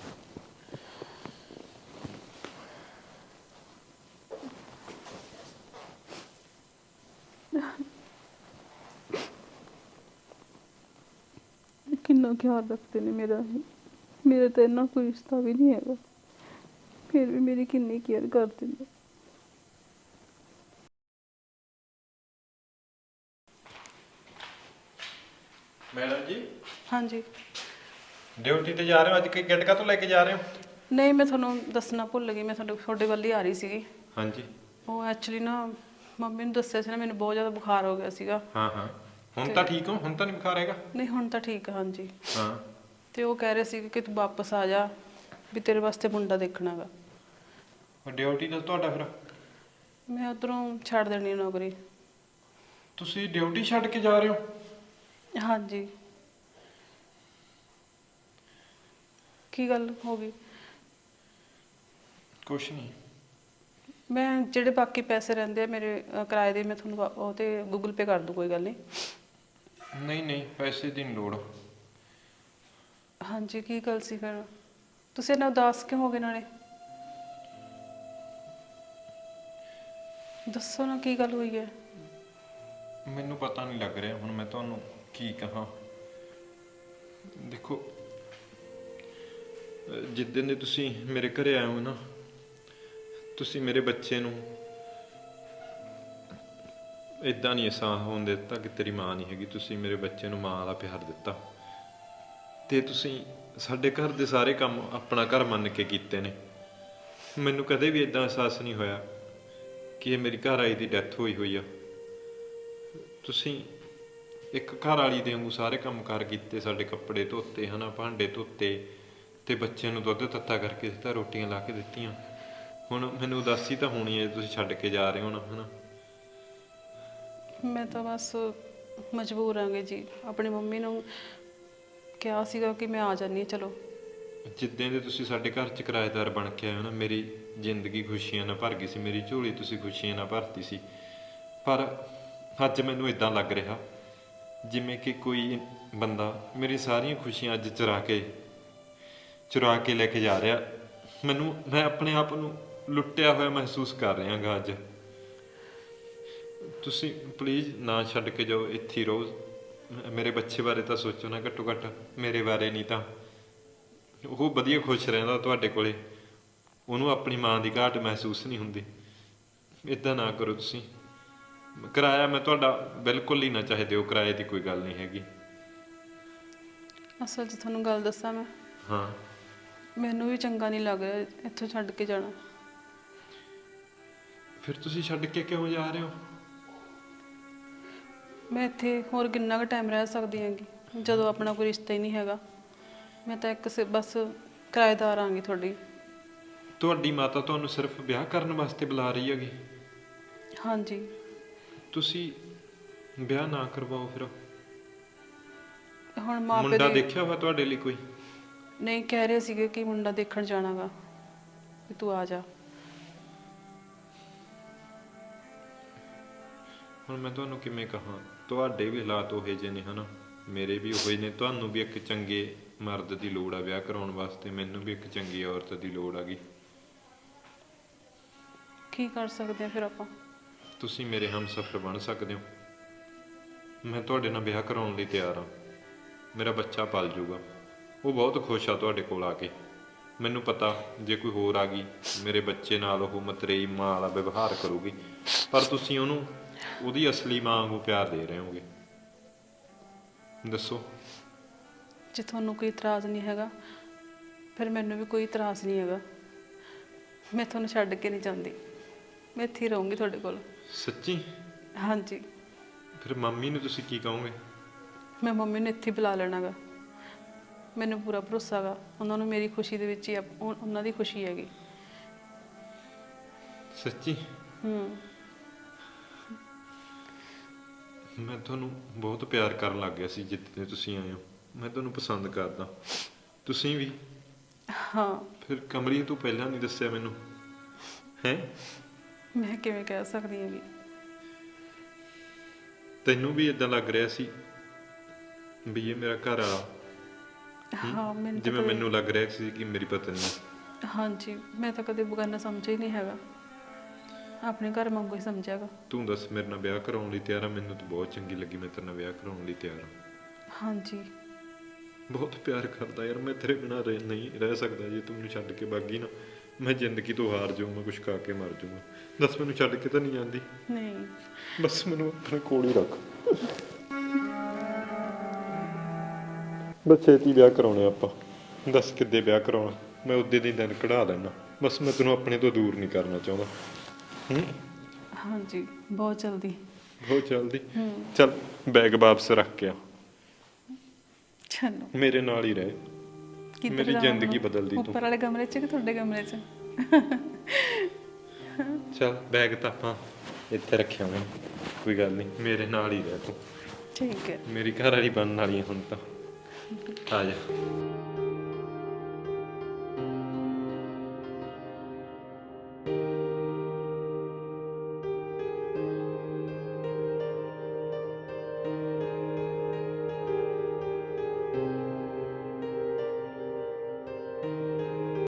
ਕਿੰਨਾ ਖਿਆਲ ਰੱਖਦੇ ਨੇ ਮੇਰਾ ਇਹ। ਮੇਰੇ ਤਾਂ ਇੰਨਾ ਕੋਈ ਰਿਸ਼ਤਾ ਵੀ ਨਹੀਂ ਹੈਗਾ। ਫਿਰ ਵੀ ਮੇਰੀ ਕਿੰਨੀ ਕੇਅਰ ਕਰਦੇ ਨੇ। ਮੈਡਮ ਜੀ? ਹਾਂਜੀ। ਡਿਊਟੀ ਤੇ ਜਾ ਰਹੇ ਹੋ? ਅੱਜ ਕਿ ਗਿਟਕਾ ਤੋਂ ਲੈ ਕੇ ਜਾ ਰਹੇ ਹੋ? ਨਹੀਂ ਮੈਂ ਤੁਹਾਨੂੰ ਦੱਸਣਾ ਭੁੱਲ ਗਈ। ਮੈਂ ਤੁਹਾਡੇ ਤੁਹਾਡੇ ਵੱਲ ਹੀ ਆ ਰਹੀ ਸੀਗੀ। ਹਾਂਜੀ। ਉਹ ਐਕਚੁਅਲੀ ਨਾ ਮੰਮੀ ਨੂੰ ਦੱਸਿਆ ਸੀ ਨਾ ਮੈਨੂੰ ਬਹੁਤ ਜ਼ਿਆਦਾ ਬੁਖਾਰ ਹੋ ਗਿਆ ਸੀਗਾ। ਹਾਂ ਹਾਂ। ਹੁਣ ਤਾਂ ਠੀਕ ਹੋ ਹੁਣ ਤਾਂ ਨਹੀਂ ਬੁਖਾਰ ਹੈਗਾ? ਨਹੀਂ ਹੁਣ ਤਾਂ ਠੀਕ ਹੈ ਹਾਂਜੀ। ਹਾਂ। ਤੇ ਉਹ ਕਹਿ ਰਹੇ ਸੀ ਕਿ ਤੂੰ ਵਾਪਸ ਆ ਜਾ ਵੀ ਤੇਰੇ ਵਾਸਤੇ ਮੁੰਡਾ ਦੇਖਣਾਗਾ ਡਿਊਟੀ ਦਾ ਤੁਹਾਡਾ ਫਿਰ? ਮੈਂ ਉਧਰੋਂ ਛੱਡ ਦੇਣੀ ਨੌਕਰੀ। ਤੁਸੀਂ ਡਿਊਟੀ ਛੱਡ ਕੇ ਜਾ ਰਹੇ ਹੋ? ਹਾਂਜੀ। ਕੀ ਗੱਲ ਹੋ ਗਈ? ਕੁਛ ਨਹੀਂ। ਮੈਂ ਜਿਹੜੇ ਬਾਕੀ ਪੈਸੇ ਰਹਿੰਦੇ ਆ ਮੇਰੇ ਅ, ਕਿਰਾਏ ਦੇ ਮੈਂ ਤੁਹਾਨੂੰ ਵਾ- ਉਹ ਤੇ ਗੂਗਲ ਪੇ ਕਰ ਦੂੰ ਕੋਈ ਗੱਲ ਨਹੀਂ। ਨਹੀਂ ਨਹੀਂ ਪੈਸੇ ਦੀ ਨੀ ਲੋੜ। ਹਾਂਜੀ ਕੀ ਗੱਲ ਸੀ ਫਿਰ? ਤੁਸੀਂ ਇੰਨਾ ਉਦਾਸ ਕਿਉਂ ਹੋ ਗਏ ਨਾਲੇ? ਦੱਸੋ ਨਾ ਕੀ ਗੱਲ ਹੋਈ ਹੈ? ਮੈਨੂੰ ਪਤਾ ਨਹੀਂ ਲੱਗ ਰਿਹਾ ਹੁਣ ਮੈਂ ਤੁਹਾਨੂੰ ਕੀ ਕਹਾਂ। ਦੇਖੋ ਅਹ ਦੇ ਤੁਸੀਂ ਮੇਰੇ ਘਰੇ ਆਏ ਹੋ ਨਾ ਤੁਸੀਂ ਮੇਰੇ ਬੱਚੇ ਨੂੰ ਇਦਾਂ ਨਹੀਂ ਅਹਿਸਾਸ ਹੋਣ ਦਿੱਤਾ ਕਿ ਤੇਰੀ ਮਾਂ ਨਹੀਂ ਹੈਗੀ। ਤੁਸੀਂ ਮੇਰੇ ਬੱਚੇ ਨੂੰ ਮਾਂ ਵਾਲਾ ਪਿਆਰ ਦਿੱਤਾ। ਤੇ ਤੁਸੀਂ ਸਾਡੇ ਘਰ ਦੇ ਸਾਰੇ ਕੰਮ ਆਪਣਾ ਘਰ ਮੰਨ ਕੇ ਕੀਤੇ ਨੇ। ਮੈਨੂੰ ਕਦੇ ਵੀ ਇਦਾਂ ਅਹਿਸਾਸ ਨਹੀਂ ਹੋਇਆ ਕਿ ਇਹ ਮੇਰੀ ਘਰ ਵਾਲੀ ਦੀ ਡੈਥ ਹੋਈ ਹੋਈ ਆ। ਤੁਸੀਂ ਇੱਕ ਘਰ ਵਾਲੀ ਦੇ ਵਾਂਗੂ ਸਾਰੇ ਕੰਮ ਕਾਰ ਕੀਤੇ, ਸਾਡੇ ਕੱਪੜੇ ਧੋਤੇ, ਹਨਾ, ਭਾਂਡੇ ਧੋਤੇ ਤੇ ਬੱਚਿਆਂ ਨੂੰ ਦੁੱਧ ਤੱਤਾ ਕਰਕੇ ਦਿੱਤਾ, ਰੋਟੀਆਂ ਲਾ ਕੇ ਦਿੱਤੀਆਂ। ਹੁਣ ਮੈਨੂੰ ਉਦਾਸੀ ਤਾਂ ਹੋਣੀ ਹੈ ਜੇ ਤੁਸੀਂ ਛੱਡ ਕੇ ਜਾ ਰਹੇ ਹੋ ਨਾ, ਹਨਾ। ਮੈਂ ਤਾਂ ਬਸ ਮਜਬੂਰ ਆਂਗੇ ਜੀ। ਆਪਣੀ ਮੰਮੀ ਨੂੰ ਕਿਹਾ ਸੀਗਾ ਕਿ ਮੈਂ ਆ ਜਾਨੀ ਹਾਂ, ਚਲੋ। ਜਿੱਦਾਂ ਦੇ ਤੁਸੀਂ ਸਾਡੇ ਘਰ ਚ ਕਿਰਾਏਦਾਰ ਬਣ ਕੇ ਆਏ ਹੋ ਨਾ, ਮੇਰੀ ਜ਼ਿੰਦਗੀ ਖੁਸ਼ੀਆਂ ਨਾਲ ਭਰ ਗਈ ਸੀ, ਮੇਰੀ ਝੋਲੀ ਤੁਸੀਂ ਖੁਸ਼ੀਆਂ ਨਾਲ ਭਰਤੀ ਸੀ। ਪਰ ਅੱਜ ਮੈਨੂੰ ਇਦਾਂ ਲੱਗ ਰਿਹਾ, ਜਿਵੇਂ ਕਿ ਕੋਈ ਬੰਦਾ ਮੇਰੀ ਸਾਰੀਆਂ ਖੁਸ਼ੀਆਂ ਅੱਜ ਚੁਰਾ ਕੇ ਚੁਰਾ ਕੇ ਲੈ ਕੇ ਜਾ ਰਿਹਾ। ਮੈਨੂੰ, ਮੈਂ ਆਪਣੇ ਆਪ ਨੂੰ ਲੁੱਟਿਆ ਹੋਇਆ ਮਹਿਸੂਸ ਕਰ ਰਿਹਾ ਗਾ ਅੱਜ। ਤੁਸੀਂ ਪਲੀਜ਼ ਨਾ ਛੱਡ ਕੇ ਜਾਓ ਇੱਥੇ ਹੀ ਰਹੋ। ਮੇਰੇ ਬੱਚੇ ਬਾਰੇ ਤਾਂ ਸੋਚੋ ਨਾ ਘੱਟੋ ਘੱਟ ਮੇਰੇ ਬਾਰੇ ਨਹੀਂ ਤਾਂ। ਉਹ ਵਧੀਆ ਖੁਸ਼ ਰਹਿੰਦਾ ਤੁਹਾਡੇ ਕੋਲੇ। ਉਹਨੂੰ ਆਪਣੀ ਮਾਂ ਦੀ ਘਾਟ ਮਹਿਸੂਸ ਨਹੀਂ ਹੁੰਦੀ। ਇਦਾਂ ਨਾ ਕਰੋ ਤੁਸੀਂ। ਕਿਰਾਇਆ ਮੈਂ ਤੁਹਾਡਾ ਬਿਲਕੁਲ ਹੀ ਨਾ ਚਾਹੇ ਦਿਓ ਕਿਰਾਏ ਦੀ ਕੋਈ ਗੱਲ ਨਹੀਂ ਹੈਗੀ। ਅਸਲ 'ਚ ਤੁਹਾਨੂੰ ਗੱਲ ਦੱਸਾਂ ਮੈਂ? ਹਾਂ। ਮੈਨੂੰ ਵੀ ਚੰਗਾ ਨਹੀਂ ਲੱਗ ਰਿਹਾ ਇੱਥੋਂ ਛੱਡ ਕੇ ਜਾਣਾ। ਫਿਰ ਤੁਸੀਂ ਛੱਡ ਕੇ ਕਿਉਂ ਜਾ ਰਹੇ ਹੋ? ਮੈਂ ਇੱਥੇ ਹੋਰ ਕਿੰਨਾ ਕੁ ਟਾਈਮ ਰਹਿ ਸਕਦੀ ਹਾਂਗੀ ਜਦੋਂ ਆਪਣਾ ਕੋਈ ਰਿਸ਼ਤਾ ਹੀ ਨਹੀਂ ਹੈਗਾ। ਮੈਂ ਤਾਂ ਇੱਕ ਸ- ਬਸ ਕਿਰਾਏਦਾਰ ਆਂਗੀ ਤੁਹਾਡੀ। ਤੁਹਾਡੀ ਮਾਤਾ ਤੁਹਾਨੂੰ ਸਿਰਫ ਵਿਆਹ ਕਰਨ ਵਾਸਤੇ ਬੁਲਾ ਰਹੀ ਹੈਗੀ? ਹਾਂਜੀ। ਤੁਸੀਂ ਵਿਆਹ ਨਾ ਕਰਵਾਓ ਫਿਰ। ਹੁਣ ਮਾਪੇ ਮੁੰਡਾ ਦੀ ਦੇਖਿਆ ਹੋਇਆ ਤੁਹਾਡੇ ਲਈ ਕੋਈ? ਨਹੀਂ ਕਹਿ ਰਹੇ ਸੀਗੇ ਕਿ ਮੁੰਡਾ ਦੇਖਣ ਜਾਣਾਗਾ ਵੀ ਤੂੰ ਆ ਜਾ। ਹੁਣ ਮੈਂ ਤੁਹਾਨੂੰ ਕਿਵੇਂ ਕਹਾਂ? ਤੁਹਾਡੇ ਵੀ ਹਾਲਾਤ ਉਹੇ ਜਿਹੇ ਨੇ ਹਨਾ? ਮੇਰੇ ਵੀ ਹੋਏ ਨੇ। ਤੁਹਾਨੂੰ ਵੀ ਇੱਕ ਚੰਗੇ ਮਰਦ ਦੀ ਲੋੜ ਆ ਵਿਆਹ ਕਰਾਉਣ ਵਾਸਤੇ। ਮੈਨੂੰ ਵੀ ਇੱਕ ਚੰਗੀ ਔਰਤ ਦੀ ਲੋੜ ਆ ਗਈ ਕੀ ਕਰ ਸਕਦੇ ਆ ਫਿਰ ਆਪਾਂ? ਤੁਸੀਂ ਮੇਰੇ ਹਮਸਫਰ ਬਣ ਸਕਦੇ ਹੋ। ਮੈਂ ਤੁਹਾਡੇ ਨਾਲ ਵਿਆਹ ਕਰਾਉਣ ਲਈ ਤਿਆਰ ਹਾਂ। ਮੇਰਾ ਬੱਚਾ ਪਲ ਜਾਊਗਾ ਉਹ ਬਹੁਤ ਖੁਸ਼ ਆ ਤੁਹਾਡੇ ਕੋਲ ਆ ਕੇ। ਮੈਨੂੰ ਪਤਾ ਜੇ ਕੋਈ ਹੋਰ ਆ ਗਈ ਮੇਰੇ ਬੱਚੇ ਨਾਲ ਉਹ ਮਤਰੇਈ ਮਾਂ ਵਾਲਾ ਵਿਵਹਾਰ ਕਰੂਗੀ। ਪਰ ਤੁਸੀਂ ਉਹਨੂੰ ਉਹਦੀ ਅਸਲੀ ਮਾਂ ਵਾਂਗੂ ਪਿਆਰ ਦੇ ਰਹੇ ਹੋਗੇ ਦੱਸੋ। ਜੇ ਤੁਹਾਨੂੰ ਕੋਈ ਇਤਰਾਜ਼ ਨਹੀਂ ਹੈਗਾ ਫਿਰ ਮੈਨੂੰ ਵੀ ਕੋਈ ਇਤਰਾਜ਼ ਨਹੀਂ ਹੈਗਾ। ਮੈਂ ਤੁਹਾਨੂੰ ਛੱਡ ਕੇ ਨਹੀਂ ਜਾਂਦੀ। ਮੈਂ ਇੱਥੇ ਹੀ ਰਹੂੰਗੀ ਤੁਹਾਡੇ ਕੋਲ। ਸੱਚੀ? ਹਾਂਜੀ। ਫਿਰ ਮੰਮੀ ਨੂੰ ਤੁਸੀਂ ਕੀ ਕਹੋਗੇ? ਮੈਂ ਮੰਮੀ ਨੂੰ ਇੱਥੇ ਹੀ ਬੁਲਾ ਲੈਣਾਗਾ। ਮੈਨੂੰ ਪੂਰਾ ਭਰੋਸਾ ਹੈਗਾ ਉਹਨਾਂ ਨੂੰ ਮੇਰੀ ਖੁਸ਼ੀ ਦੇ ਵਿੱਚ ਹੀ ਆਪ- ਉਹ- ਉਹਨਾਂ ਦੀ ਖੁਸ਼ੀ ਹੈਗੀ। ਸੱਚੀ? ਹੂੰ। ਮੈਂ ਤੁਹਾਨੂੰ ਬਹੁਤ ਪਿਆਰ ਕਰਨ ਲੱਗ ਗਿਆ ਸੀ ਜਿੱਦੇ ਤੁਸੀਂ ਆਏ ਹੋ। ਮੈਂ ਤੁਹਾਨੂੰ ਪਸੰਦ ਕਰਦਾ। ਤੁਸੀਂ ਵੀ? ਹਾਂ। ਫਿਰ ਕਮਰੀ ਤੂੰ ਪਹਿਲਾਂ ਨਹੀਂ ਦੱਸਿਆ ਮੈਨੂੰ। ਹੈ? ਮੈਂ ਕਿਵੇਂ ਕਹਿ ਸਕਦੀ ਹਾਂ ਵੀ ਤੈਨੂੰ ਵੀ ਇਦਾਂ ਲੱਗ ਰਿਹਾ ਸੀ ਵੀ ਇਹ ਮੇਰਾ ਘਰ ਵਾਲਾ ਹਾਂ? ਮੈਨੂੰ ਜਿਵੇਂ ਮੈਨੂੰ ਲੱਗ ਰਿਹਾ ਸੀ ਕਿ ਮੇਰੀ ਪਤਨੀ ਹਾਂਜੀ ਮੈਂ ਤਾਂ ਕਦੇ ਬਗਾਨਾ ਸਮਝਿਆ ਹੀ ਨਹੀਂ ਹੈਗਾ। ਆਪਣੇ ਘਰ ਵਾਂਗੂ ਹੀ ਸਮਝਿਆਗਾ। ਤੂੰ ਦੱਸ ਮੇਰੇ ਨਾਲ ਵਿਆਹ ਕਰਾਉਣ ਲਈ ਤਿਆਰ ਆ? ਮੈਨੂੰ ਤਾਂ ਬਹੁਤ ਚੰਗੀ ਲੱਗੀ ਮੈਂ ਤੇਰੇ ਨਾਲ ਵਿਆਹ ਕਰਾਉਣ ਲਈ ਤਿਆਰ ਹਾਂ ਹਾਂਜੀ। ਬਹੁਤ ਪਿਆਰ ਕਰਦਾ ਯਾਰ ਮੈਂ ਤੇਰੇ ਬਿਨਾਂ ਰਹਿ ਨਹੀਂ ਰਹਿ ਸਕਦਾ ਜੇ ਤੂੰ ਮੈਨੂੰ ਛੱਡ ਕੇ ਬਾਗੀ ਨਾ। ਮੈਂ ਜ਼ਿੰਦਗੀ ਤੋਂ ਹਾਰ ਜਾਊਂ ਮੈਂ ਕੁਝ ਖਾ ਕੇ ਮਰ ਜਾਊਂਗਾ। ਦੱਸ ਮੈਨੂੰ ਛੱਡ ਕੇ ਤਾਂ ਨਹੀਂ ਜਾਂਦੀ। ਨਹੀਂ। ਬਸ ਮੈਨੂੰ ਆਪਣੇ ਕੋਲ ਹੀ ਰੱਖ। ਬਸ ਛੇਤੀ ਵਿਆਹ ਕਰਾਉਣੇ ਆਪਾਂ। ਦੱਸ ਕਿੱਦੇ ਵਿਆਹ ਕਰਾਉਣਾ। ਮੈਂ ਉਦੇ ਦੀ ਦਿਨ ਕਢਾ ਲੈਣਾ ਬਸ ਮੈਂ ਤੈਨੂੰ ਆਪਣੇ ਤੋਂ ਦੂਰ ਨਹੀਂ ਕਰਨਾ ਚਾਹੁੰਦਾ। ਹੂੰ। ਹਾਂਜੀ ਬਹੁਤ ਜਲਦੀ। ਬਹੁਤ ਜਲਦੀ। ਚੱਲ ਬੈਗ ਵਾਪਸ ਰੱਖ ਕੇ ਆ। ਚਲੋ। ਮੇਰੇ ਨਾਲ ਹੀ ਰਹਿ। ਕਿੱਧਰ ਮੇਰੀ ਜਾਣਾ ਜ਼ਿੰਦਗੀ? ਬਦਲਦੀ ਤੂੰ। ਉੱਪਰ ਵਾਲੇ ਕਮਰੇ 'ਚ ਕਿ ਤੁਹਾਡੇ ਕਮਰੇ 'ਚ? ਚੱਲ ਬੈਗ ਤਾਂ ਆਪਾਂ ਇੱਥੇ ਰੱਖਿਆ ਹੋਇਆ ਕੋਈ ਗੱਲ ਨਹੀਂ ਮੇਰੇ ਨਾਲ ਹੀ ਰਹਿ ਤੂੰ। ਠੀਕ ਹੈ। ਮੇਰੀ ਘਰ ਵਾਲੀ ਬਣਨ ਵਾਲੀ ਹੈ ਹੁਣ ਤਾਂ। ਆ ਜਾ।